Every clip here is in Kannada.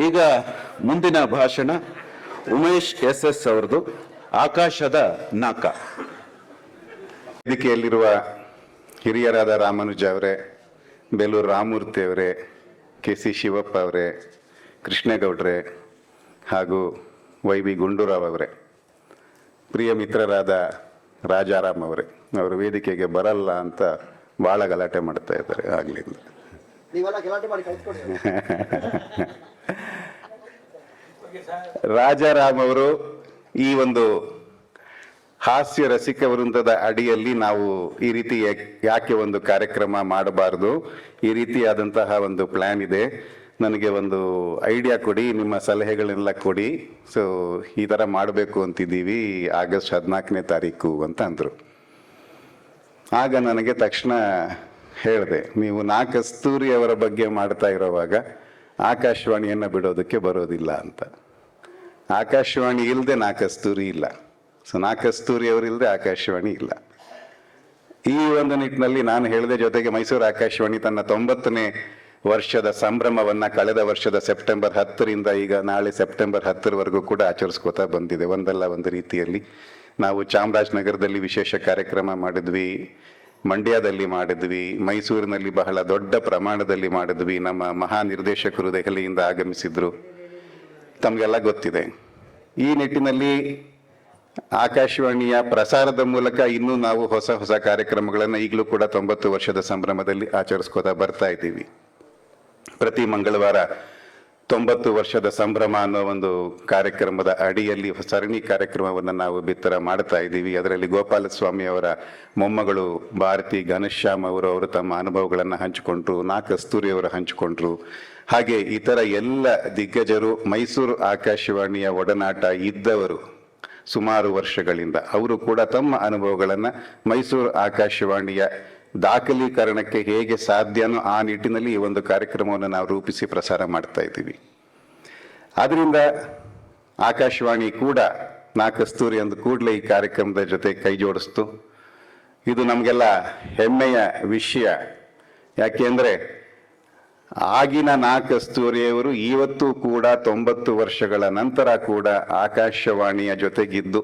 ಈಗ ಮುಂದಿನ ಭಾಷಣ ಉಮೇಶ್ ಎಸ್ ಎಸ್ ಅವ್ರದ್ದು ಆಕಾಶದ ನಾಕ. ವೇದಿಕೆಯಲ್ಲಿರುವ ಹಿರಿಯರಾದ ರಾಮನುಜ ಅವರೇ ಬೇಲೂರು ರಾಮಮೂರ್ತಿ ಅವರೇ ಕೆ ಸಿ ಶಿವಪ್ಪ ಅವರೇ ಕೃಷ್ಣೇಗೌಡ್ರೆ ಹಾಗೂ ವೈ ವಿ ಗುಂಡೂರಾವ್ ಅವರೇ ಪ್ರಿಯ ಮಿತ್ರರಾದ ರಾಜಾರಾಮ್ ಅವರೇ ಅವರು ವೇದಿಕೆಗೆ ಬರಲ್ಲ ಅಂತ ಭಾಳ ಗಲಾಟೆ ಮಾಡ್ತಾ ಇದ್ದಾರೆ ಆಗ್ಲಿಂದ. ರಾಜಾರಾಮ್ ಅವರು ಈ ಒಂದು ಹಾಸ್ಯ ರಸಿಕ ವೃಂದದ ಅಡಿಯಲ್ಲಿ ನಾವು ಈ ರೀತಿ ಯಾಕೆ ಒಂದು ಕಾರ್ಯಕ್ರಮ ಮಾಡಬಾರ್ದು, ಈ ರೀತಿಯಾದಂತಹ ಒಂದು ಪ್ಲಾನ್ ಇದೆ. ನನಗೆ ಒಂದು ಐಡಿಯಾ ಕೊಡಿ, ನಿಮ್ಮ ಸಲಹೆಗಳನ್ನೆಲ್ಲ ಕೊಡಿ. ಸೊ ಈ ಥರ ಮಾಡಬೇಕು ಅಂತಿದ್ದೀವಿ, ಆಗಸ್ಟ್ ಹದಿನಾಲ್ಕನೇ ತಾರೀಕು ಅಂತ ಅಂದರು. ಆಗ ನನಗೆ ತಕ್ಷಣ ಹೇಳಿದೆ, ನೀವು ನಾ ಕಸ್ತೂರಿ ಅವರ ಬಗ್ಗೆ ಮಾಡ್ತಾ ಇರೋವಾಗ ಆಕಾಶವಾಣಿಯನ್ನು ಬಿಡೋದಕ್ಕೆ ಬರೋದಿಲ್ಲ ಅಂತ. ಆಕಾಶವಾಣಿ ಇಲ್ಲದೆ ನಾ ಕಸ್ತೂರಿ ಇಲ್ಲ. ಸೊ ನಾ ಕಸ್ತೂರಿ ಅವರಿಲ್ಲದೆ ಆಕಾಶವಾಣಿ ಇಲ್ಲ. ಈ ಒಂದು ನಿಟ್ಟಿನಲ್ಲಿ ನಾನು ಹೇಳಿದೆ ಜೊತೆಗೆ ಮೈಸೂರು ಆಕಾಶವಾಣಿ ತನ್ನ ತೊಂಬತ್ತನೇ ವರ್ಷದ ಸಂಭ್ರಮವನ್ನು ಕಳೆದ ವರ್ಷದ ಸೆಪ್ಟೆಂಬರ್ ಹತ್ತರಿಂದ ಈಗ ನಾಳೆ ಸೆಪ್ಟೆಂಬರ್ ಹತ್ತರವರೆಗೂ ಕೂಡ ಆಚರಿಸ್ಕೋತಾ ಬಂದಿದೆ. ಒಂದಲ್ಲ ಒಂದು ರೀತಿಯಲ್ಲಿ ನಾವು ಚಾಮರಾಜನಗರದಲ್ಲಿ ವಿಶೇಷ ಕಾರ್ಯಕ್ರಮ ಮಾಡಿದ್ವಿ. ಮಂಡ್ಯದಲ್ಲಿ ಮಾಡಿದ್ವಿ, ಮೈಸೂರಿನಲ್ಲಿ ಬಹಳ ದೊಡ್ಡ ಪ್ರಮಾಣದಲ್ಲಿ ಮಾಡಿದ್ವಿ, ನಮ್ಮ ಮಹಾ ನಿರ್ದೇಶಕರು ದೆಹಲಿಯಿಂದ ಆಗಮಿಸಿದ್ರು. ತಮಗೆಲ್ಲ ಗೊತ್ತಿದೆ. ಈ ನಿಟ್ಟಿನಲ್ಲಿ ಆಕಾಶವಾಣಿಯ ಪ್ರಸಾರದ ಮೂಲಕ ಇನ್ನೂ ನಾವು ಹೊಸ ಹೊಸ ಕಾರ್ಯಕ್ರಮಗಳನ್ನು ಈಗಲೂ ಕೂಡ ತೊಂಬತ್ತು ವರ್ಷದ ಸಂಭ್ರಮದಲ್ಲಿ ಆಚರಿಸ್ಕೋತಾ ಬರ್ತಾ ಇದ್ದೀವಿ. ಪ್ರತಿ ಮಂಗಳವಾರ ತೊಂಬತ್ತು ವರ್ಷದ ಸಂಭ್ರಮ ಅನ್ನೋ ಒಂದು ಕಾರ್ಯಕ್ರಮದ ಅಡಿಯಲ್ಲಿ ಸರಣಿ ಕಾರ್ಯಕ್ರಮವನ್ನು ನಾವು ಬಿತ್ತರ ಮಾಡ್ತಾ ಇದ್ದೀವಿ. ಅದರಲ್ಲಿ ಗೋಪಾಲಸ್ವಾಮಿ ಅವರ ಮೊಮ್ಮಗಳು ಭಾರತಿ ಘನಶ್ಯಾಮ್ ಅವರು ಅವರು ತಮ್ಮ ಅನುಭವಗಳನ್ನು ಹಂಚಿಕೊಂಡ್ರು ನಾ ಕಸ್ತೂರಿ ಅವರು ಹಂಚಿಕೊಂಡ್ರು. ಹಾಗೆ ಇತರ ಎಲ್ಲ ದಿಗ್ಗಜರು, ಮೈಸೂರು ಆಕಾಶವಾಣಿಯ ಒಡನಾಟ ಇದ್ದವರು ಸುಮಾರು ವರ್ಷಗಳಿಂದ ಅವರು ಕೂಡ ತಮ್ಮ ಅನುಭವಗಳನ್ನು ಮೈಸೂರು ಆಕಾಶವಾಣಿಯ ದಾಖಲೀಕರಣಕ್ಕೆ ಹೇಗೆ ಸಾಧ್ಯನೋ ಆ ನಿಟ್ಟಿನಲ್ಲಿ ಈ ಒಂದು ಕಾರ್ಯಕ್ರಮವನ್ನು ನಾವು ರೂಪಿಸಿ ಪ್ರಸಾರ ಮಾಡ್ತಾ ಇದ್ದೀವಿ. ಆದ್ರಿಂದ ಆಕಾಶವಾಣಿ ಕೂಡ ನಾ ಕಸ್ತೂರಿ ಅಂದ ಕೂಡಲೇ ಈ ಕಾರ್ಯಕ್ರಮದ ಜೊತೆ ಕೈ ಜೋಡಿಸ್ತು. ಇದು ನಮಗೆಲ್ಲ ಹೆಮ್ಮೆಯ ವಿಷಯ. ಯಾಕೆಂದರೆ ಆಗಿನ ನಾ ಕಸ್ತೂರಿಯವರು ಇವತ್ತು ಕೂಡ ತೊಂಬತ್ತು ವರ್ಷಗಳ ನಂತರ ಕೂಡ ಆಕಾಶವಾಣಿಯ ಜೊತೆಗಿದ್ದು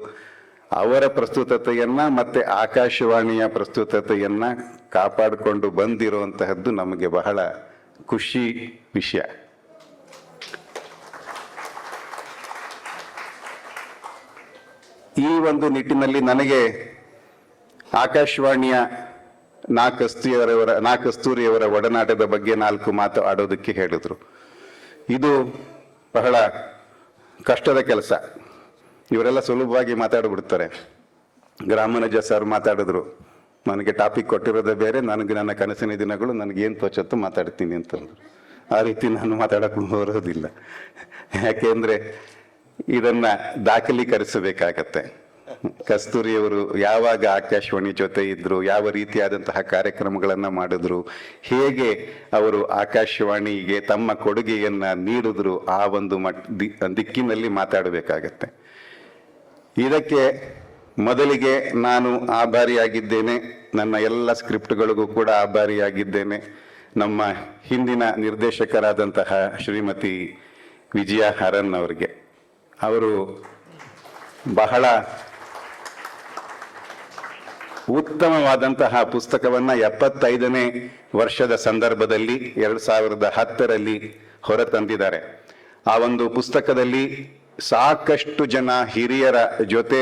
ಅವರ ಪ್ರಸ್ತುತತೆಯನ್ನು ಮತ್ತೆ ಆಕಾಶವಾಣಿಯ ಪ್ರಸ್ತುತತೆಯನ್ನು ಕಾಪಾಡಿಕೊಂಡು ಬಂದಿರುವಂತಹದ್ದು ನಮಗೆ ಬಹಳ ಖುಷಿ ವಿಷಯ. ಈ ಒಂದು ನಿಟ್ಟಿನಲ್ಲಿ ನನಗೆ ಆಕಾಶವಾಣಿಯ ನಾ ಕಸ್ತೂರಿಯವರ ನಾ ಒಡನಾಟದ ಬಗ್ಗೆ ನಾಲ್ಕು ಮಾತು ಆಡೋದಕ್ಕೆ ಹೇಳಿದರು. ಇದು ಬಹಳ ಕಷ್ಟದ ಕೆಲಸ. ಇವರೆಲ್ಲ ಸುಲಭವಾಗಿ ಮಾತಾಡಿಬಿಡ್ತಾರೆ. ಗ್ರಾಮನಜ ಸರ್ ಮಾತಾಡಿದ್ರು, ನನಗೆ ಟಾಪಿಕ್ ಕೊಟ್ಟಿರೋದೇ ಬೇರೆ, ನನಗೆ ನನ್ನ ಕನಸಿನ ದಿನಗಳು, ನನಗೆ ಏನು ತೋಚತ್ತು ಮಾತಾಡ್ತೀನಿ ಅಂತಂದರು ಆ ರೀತಿ ನಾನು ಮಾತಾಡೋಕೆ ಬರೋದಿಲ್ಲ. ಯಾಕೆಂದ್ರೆ ಇದನ್ನ ದಾಖಲೀಕರಿಸಬೇಕಾಗತ್ತೆ. ಕಸ್ತೂರಿಯವರು ಯಾವಾಗ ಆಕಾಶವಾಣಿ ಜೊತೆ ಇದ್ರು, ಯಾವ ರೀತಿಯಾದಂತಹ ಕಾರ್ಯಕ್ರಮಗಳನ್ನು ಮಾಡಿದ್ರು, ಹೇಗೆ ಅವರು ಆಕಾಶವಾಣಿಗೆ ತಮ್ಮ ಕೊಡುಗೆಯನ್ನ ನೀಡಿದ್ರು, ಆ ಒಂದು ಮಟ್ ದಿಕ್ಕಿನಲ್ಲಿ ಮಾತಾಡಬೇಕಾಗತ್ತೆ. ಇದಕ್ಕೆ ಮೊದಲಿಗೆ ನಾನು ಆಭಾರಿಯಾಗಿದ್ದೇನೆ. ನನ್ನ ಎಲ್ಲ ಸ್ಕ್ರಿಪ್ಟ್ಗಳಿಗೂ ಕೂಡ ಆಭಾರಿಯಾಗಿದ್ದೇನೆ. ನಮ್ಮ ಹಿಂದಿನ ನಿರ್ದೇಶಕರಾದಂತಹ ಶ್ರೀಮತಿ ವಿಜಯ ಹರನ್ ಅವರಿಗೆ. ಅವರು ಬಹಳ ಉತ್ತಮವಾದಂತಹ ಪುಸ್ತಕವನ್ನ ಎಪ್ಪತ್ತೈದನೇ ವರ್ಷದ ಸಂದರ್ಭದಲ್ಲಿ ಎರಡು ಸಾವಿರದ ಹತ್ತರಲ್ಲಿ ಹೊರತಂದಿದ್ದಾರೆ. ಆ ಒಂದು ಪುಸ್ತಕದಲ್ಲಿ ಸಾಕಷ್ಟು ಜನ ಹಿರಿಯರ ಜೊತೆ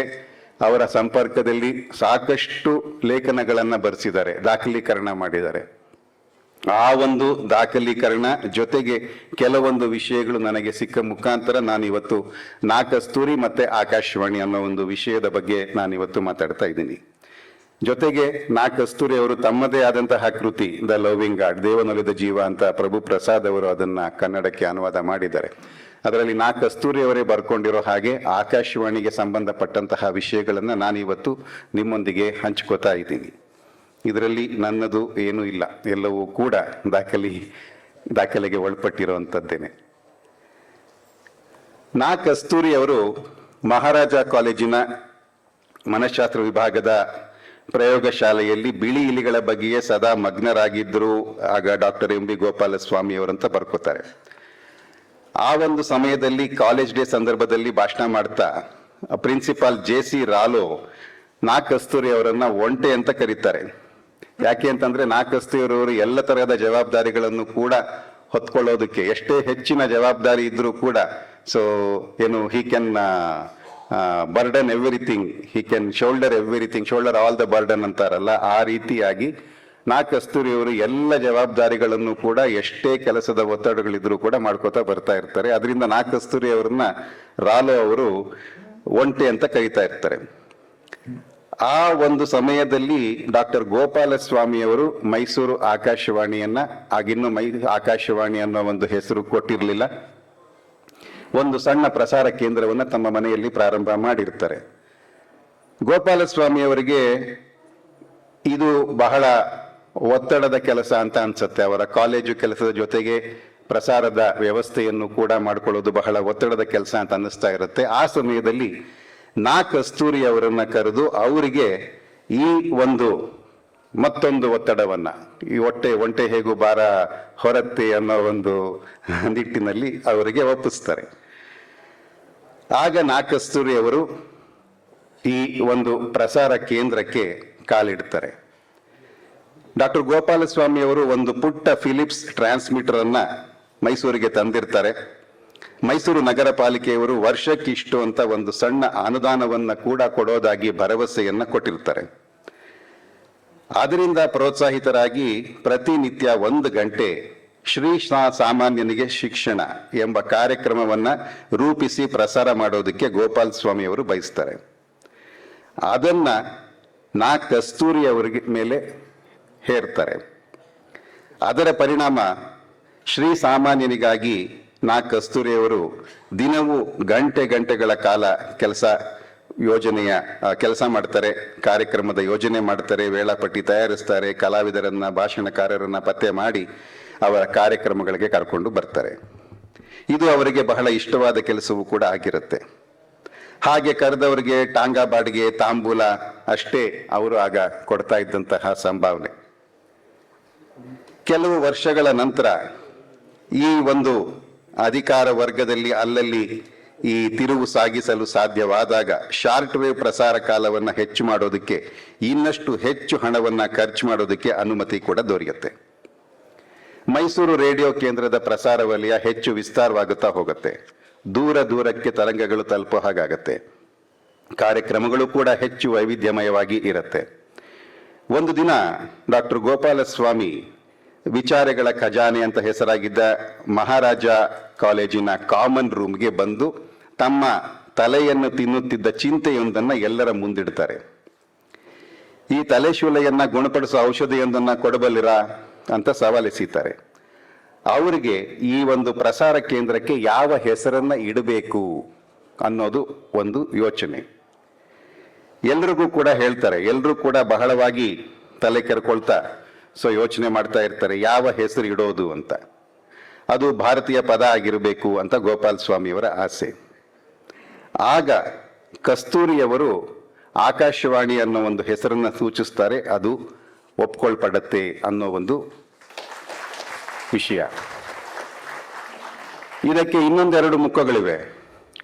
ಅವರ ಸಂಪರ್ಕದಲ್ಲಿ ಸಾಕಷ್ಟು ಲೇಖನಗಳನ್ನು ಬರೆಸಿದ್ದಾರೆ, ದಾಖಲೀಕರಣ ಮಾಡಿದ್ದಾರೆ. ಆ ಒಂದು ದಾಖಲೀಕರಣ ಜೊತೆಗೆ ಕೆಲವೊಂದು ವಿಷಯಗಳು ನನಗೆ ಸಿಕ್ಕ ಮುಖಾಂತರ ನಾನು ಇವತ್ತು ನಾ ಕಸ್ತೂರಿ ಮತ್ತೆ ಆಕಾಶವಾಣಿ ಅನ್ನೋ ಒಂದು ವಿಷಯದ ಬಗ್ಗೆ ನಾನಿವತ್ತು ಮಾತಾಡ್ತಾ ಇದ್ದೀನಿ. ಜೊತೆಗೆ ನಾ ಕಸ್ತೂರಿ ಅವರು ತಮ್ಮದೇ ಆದಂತಹ ಕೃತಿ, ದ ಲವಿಂಗ್ ಗಾಡ್, ದೇವನೊಲಿದ ಜೀವ ಅಂತ ಪ್ರಭು ಪ್ರಸಾದ್ ಅವರು ಅದನ್ನ ಕನ್ನಡಕ್ಕೆ ಅನುವಾದ ಮಾಡಿದ್ದಾರೆ. ಅದರಲ್ಲಿ ನಾ ಕಸ್ತೂರಿ ಅವರೇ ಬರ್ಕೊಂಡಿರೋ ಹಾಗೆ ಆಕಾಶವಾಣಿಗೆ ಸಂಬಂಧಪಟ್ಟಂತಹ ವಿಷಯಗಳನ್ನು ನಾನಿವತ್ತು ನಿಮ್ಮೊಂದಿಗೆ ಹಂಚ್ಕೋತಾ ಇದ್ದೀನಿ. ಇದರಲ್ಲಿ ನನ್ನದು ಏನೂ ಇಲ್ಲ. ಎಲ್ಲವೂ ಕೂಡ ದಾಖಲೆ, ದಾಖಲೆಗೆ ಒಳಪಟ್ಟಿರುವಂಥದ್ದೇನೆ ನಾ ಕಸ್ತೂರಿ ಅವರು ಮಹಾರಾಜ ಕಾಲೇಜಿನ ಮನಃಶಾಸ್ತ್ರ ವಿಭಾಗದ ಪ್ರಯೋಗಶಾಲೆಯಲ್ಲಿ ಬಿಳಿ ಇಲಿಗಳ ಬಗ್ಗೆಯೇ ಸದಾ ಮಗ್ನರಾಗಿದ್ದರು ಆಗ ಡಾಕ್ಟರ್ ಎಂ ಬಿ ಗೋಪಾಲಸ್ವಾಮಿ ಅವರಂತ ಬರ್ಕೋತಾರೆ. ಆ ಒಂದು ಸಮಯದಲ್ಲಿ ಕಾಲೇಜ್ ಡೇ ಸಂದರ್ಭದಲ್ಲಿ ಭಾಷಣ ಮಾಡ್ತಾ ಪ್ರಿನ್ಸಿಪಾಲ್ ಜೆ ಸಿ ರಾಲೋ ನಾ ಕಸ್ತೂರಿ ಅವರನ್ನ ಒಂಟೆ ಅಂತ ಕರೀತಾರೆ. ಯಾಕೆ ಅಂತಂದ್ರೆ ನಾ ಇರೋರು ಎಲ್ಲ ತರಹದ ಜವಾಬ್ದಾರಿಗಳನ್ನು ಕೂಡ ಹೊತ್ಕೊಳ್ಳೋದಕ್ಕೆ ಎಷ್ಟೇ ಹೆಚ್ಚಿನ ಜವಾಬ್ದಾರಿ ಇದ್ರೂ ಕೂಡ ಸೊ ಏನು he can burden everything he can shoulder everything shoulder all the burden ಅಂತಾರಲ್ಲ, ಆ ರೀತಿಯಾಗಿ ನಾ ಕಸ್ತೂರಿಯವರು ಎಲ್ಲ ಜವಾಬ್ದಾರಿಗಳನ್ನು ಕೂಡ ಎಷ್ಟೇ ಕೆಲಸದ ಒತ್ತಡಗಳಿದ್ರೂ ಕೂಡ ಮಾಡ್ಕೋತಾ ಬರ್ತಾ ಇರ್ತಾರೆ. ಅದರಿಂದ ನಾ ಕಸ್ತೂರಿ ಅವರನ್ನ ರಾಲೋ ಅವರು ಒಂಟೆ ಅಂತ ಕರೀತಾ ಇರ್ತಾರೆ. ಆ ಒಂದು ಸಮಯದಲ್ಲಿ ಡಾಕ್ಟರ್ ಗೋಪಾಲಸ್ವಾಮಿ ಅವರು ಮೈಸೂರು ಆಕಾಶವಾಣಿಯನ್ನ ಆಗಿನ್ನೂ ಮೈ, ಆಕಾಶವಾಣಿ ಅನ್ನೋ ಒಂದು ಹೆಸರು ಕೊಟ್ಟಿರಲಿಲ್ಲ. ಒಂದು ಸಣ್ಣ ಪ್ರಸಾರ ಕೇಂದ್ರವನ್ನ ತಮ್ಮ ಮನೆಯಲ್ಲಿ ಪ್ರಾರಂಭ ಮಾಡಿರ್ತಾರೆ. ಗೋಪಾಲಸ್ವಾಮಿ ಅವರಿಗೆ ಇದು ಬಹಳ ಒತ್ತಡದ ಕೆಲಸ ಅಂತ ಅನ್ಸುತ್ತೆ. ಅವರ ಕಾಲೇಜು ಕೆಲಸದ ಜೊತೆಗೆ ಪ್ರಸಾರದ ವ್ಯವಸ್ಥೆಯನ್ನು ಕೂಡ ಮಾಡಿಕೊಳ್ಳೋದು ಬಹಳ ಒತ್ತಡದ ಕೆಲಸ ಅಂತ ಅನ್ನಿಸ್ತಾ ಇರುತ್ತೆ. ಆ ಸಮಯದಲ್ಲಿ ನಾ ಕಸ್ತೂರಿ ಅವರನ್ನು ಕರೆದು ಅವರಿಗೆ ಈ ಒಂದು ಮತ್ತೊಂದು ಒತ್ತಡವನ್ನ, ಈ ಹೊಟ್ಟೆ, ಒಂಟೆ ಹೇಗೂ ಭಾರ ಹೊರತ್ತೆ ಅನ್ನೋ ಒಂದು ನಿಟ್ಟಿನಲ್ಲಿ ಅವರಿಗೆ ಒಪ್ಪಿಸ್ತಾರೆ. ಆಗ ನಾ ಕಸ್ತೂರಿ ಅವರು ಈ ಒಂದು ಪ್ರಸಾರ ಕೇಂದ್ರಕ್ಕೆ ಕಾಲಿಡ್ತಾರೆ. ಡಾಕ್ಟರ್ ಗೋಪಾಲಸ್ವಾಮಿ ಅವರು ಒಂದು ಪುಟ್ಟ ಫಿಲಿಪ್ಸ್ ಟ್ರಾನ್ಸ್ಮಿಟರ್ ಅನ್ನ ಮೈಸೂರಿಗೆ ತಂದಿರ್ತಾರೆ. ಮೈಸೂರು ನಗರ ಪಾಲಿಕೆಯವರು ವರ್ಷಕ್ಕಿಷ್ಟು ಅಂತ ಒಂದು ಸಣ್ಣ ಅನುದಾನವನ್ನ ಕೂಡ ಕೊಡೋದಾಗಿ ಭರವಸೆಯನ್ನ ಕೊಟ್ಟಿರ್ತಾರೆ. ಅದರಿಂದ ಪ್ರೋತ್ಸಾಹಿತರಾಗಿ ಪ್ರತಿನಿತ್ಯ ಒಂದು ಗಂಟೆ ಶ್ರೀ ಸಾಮಾನ್ಯನಿಗೆ ಶಿಕ್ಷಣ ಎಂಬ ಕಾರ್ಯಕ್ರಮವನ್ನ ರೂಪಿಸಿ ಪ್ರಸಾರ ಮಾಡೋದಕ್ಕೆ ಗೋಪಾಲ್ ಸ್ವಾಮಿ ಅವರು ಬಯಸ್ತಾರೆ. ಅದನ್ನ ನಾ ಕಸ್ತೂರಿ ಅವರಿಗೆ ಮೇಲೆ ಹೇರ್ತಾರೆ. ಅದರ ಪರಿಣಾಮ ಶ್ರೀ ಸಾಮಾನ್ಯನಿಗಾಗಿ ನಾ ಕಸ್ತೂರಿಯವರು ದಿನವೂ ಗಂಟೆ ಗಂಟೆಗಳ ಕಾಲ ಕೆಲಸ ಯೋಜನೆಯ ಕೆಲಸ ಮಾಡ್ತಾರೆ, ಕಾರ್ಯಕ್ರಮದ ಯೋಜನೆ ಮಾಡ್ತಾರೆ, ವೇಳಾಪಟ್ಟಿ ತಯಾರಿಸ್ತಾರೆ, ಕಲಾವಿದರನ್ನ, ಭಾಷಣಕಾರರನ್ನ ಪತ್ತೆ ಮಾಡಿ ಅವರ ಕಾರ್ಯಕ್ರಮಗಳಿಗೆ ಕರ್ಕೊಂಡು ಬರ್ತಾರೆ. ಇದು ಅವರಿಗೆ ಬಹಳ ಇಷ್ಟವಾದ ಕೆಲಸವೂ ಕೂಡ ಆಗಿರುತ್ತೆ. ಹಾಗೆ ಕರೆದವರಿಗೆ ಟಾಂಗಾ ಬಾಡಿಗೆ, ತಾಂಬೂಲ ಅಷ್ಟೇ ಅವರು ಆಗ ಕೊಡ್ತಾ ಇದ್ದಂತಹ ಸಂಭಾವನೆ. ಕೆಲವು ವರ್ಷಗಳ ನಂತರ ಈ ಒಂದು ಅಧಿಕಾರ ವರ್ಗದಲ್ಲಿ ಅಲ್ಲಲ್ಲಿ ಈ ತಿರುವು ಸಾಗಿಸಲು ಸಾಧ್ಯವಾದಾಗ ಶಾರ್ಟ್ ವೇವ್ ಪ್ರಸಾರ ಕಾಲವನ್ನು ಹೆಚ್ಚು ಮಾಡೋದಕ್ಕೆ, ಇನ್ನಷ್ಟು ಹೆಚ್ಚು ಹಣವನ್ನು ಖರ್ಚು ಮಾಡೋದಕ್ಕೆ ಅನುಮತಿ ಕೂಡ ದೊರೆಯುತ್ತೆ. ಮೈಸೂರು ರೇಡಿಯೋ ಕೇಂದ್ರದ ಪ್ರಸಾರ ವಲಯ ಹೆಚ್ಚು ವಿಸ್ತಾರವಾಗುತ್ತಾ ಹೋಗುತ್ತೆ. ದೂರ ದೂರಕ್ಕೆ ತರಂಗಗಳು ತಲುಪೋ ಹಾಗಾಗತ್ತೆ. ಕಾರ್ಯಕ್ರಮಗಳು ಕೂಡ ಹೆಚ್ಚು ವೈವಿಧ್ಯಮಯವಾಗಿ ಇರುತ್ತೆ. ಒಂದು ದಿನ ಡಾಕ್ಟರ್ ಗೋಪಾಲಸ್ವಾಮಿ ವಿಚಾರಗಳ ಖಜಾನೆ ಅಂತ ಹೆಸರಾಗಿದ್ದ ಮಹಾರಾಜ ಕಾಲೇಜಿನ ಕಾಮನ್ ರೂಮ್ಗೆ ಬಂದು ತಮ್ಮ ತಲೆಯನ್ನು ತಿನ್ನುತ್ತಿದ್ದ ಚಿಂತೆಯೊಂದನ್ನು ಎಲ್ಲರ ಮುಂದಿಡ್ತಾರೆ. ಈ ತಲೆಶೂಲೆಯನ್ನು ಗುಣಪಡಿಸುವ ಔಷಧಿಯೊಂದನ್ನು ಕೊಡಬಲ್ಲಿರಾ ಅಂತ ಸವಾಲೆಸೀತಾರೆ. ಅವರಿಗೆ ಈ ಒಂದು ಪ್ರಸಾರ ಕೇಂದ್ರಕ್ಕೆ ಯಾವ ಹೆಸರನ್ನ ಇಡಬೇಕು ಅನ್ನೋದು ಒಂದು ಯೋಚನೆ. ಎಲ್ರಿಗೂ ಕೂಡ ಹೇಳ್ತಾರೆ ಎಲ್ಲರೂ ಕೂಡ ಬಹಳವಾಗಿ ತಲೆ ಕೆರ್ಕೊಳ್ತಾ ಸೊ ಯೋಚನೆ ಮಾಡ್ತಾ ಇರ್ತಾರೆ, ಯಾವ ಹೆಸರು ಇಡೋದು ಅಂತ. ಅದು ಭಾರತೀಯ ಪದ ಆಗಿರಬೇಕು ಅಂತ ಗೋಪಾಲ್ ಸ್ವಾಮಿಯವರ ಆಸೆ. ಆಗ ಕಸ್ತೂರಿಯವರು ಆಕಾಶವಾಣಿ ಅನ್ನೋ ಒಂದು ಹೆಸರನ್ನು ಸೂಚಿಸ್ತಾರೆ, ಅದು ಒಪ್ಕೊಳ್ಪಡತ್ತೆ ಅನ್ನೋ ಒಂದು ವಿಷಯ. ಇದಕ್ಕೆ ಇನ್ನೊಂದೆರಡು ಮುಖಗಳಿವೆ.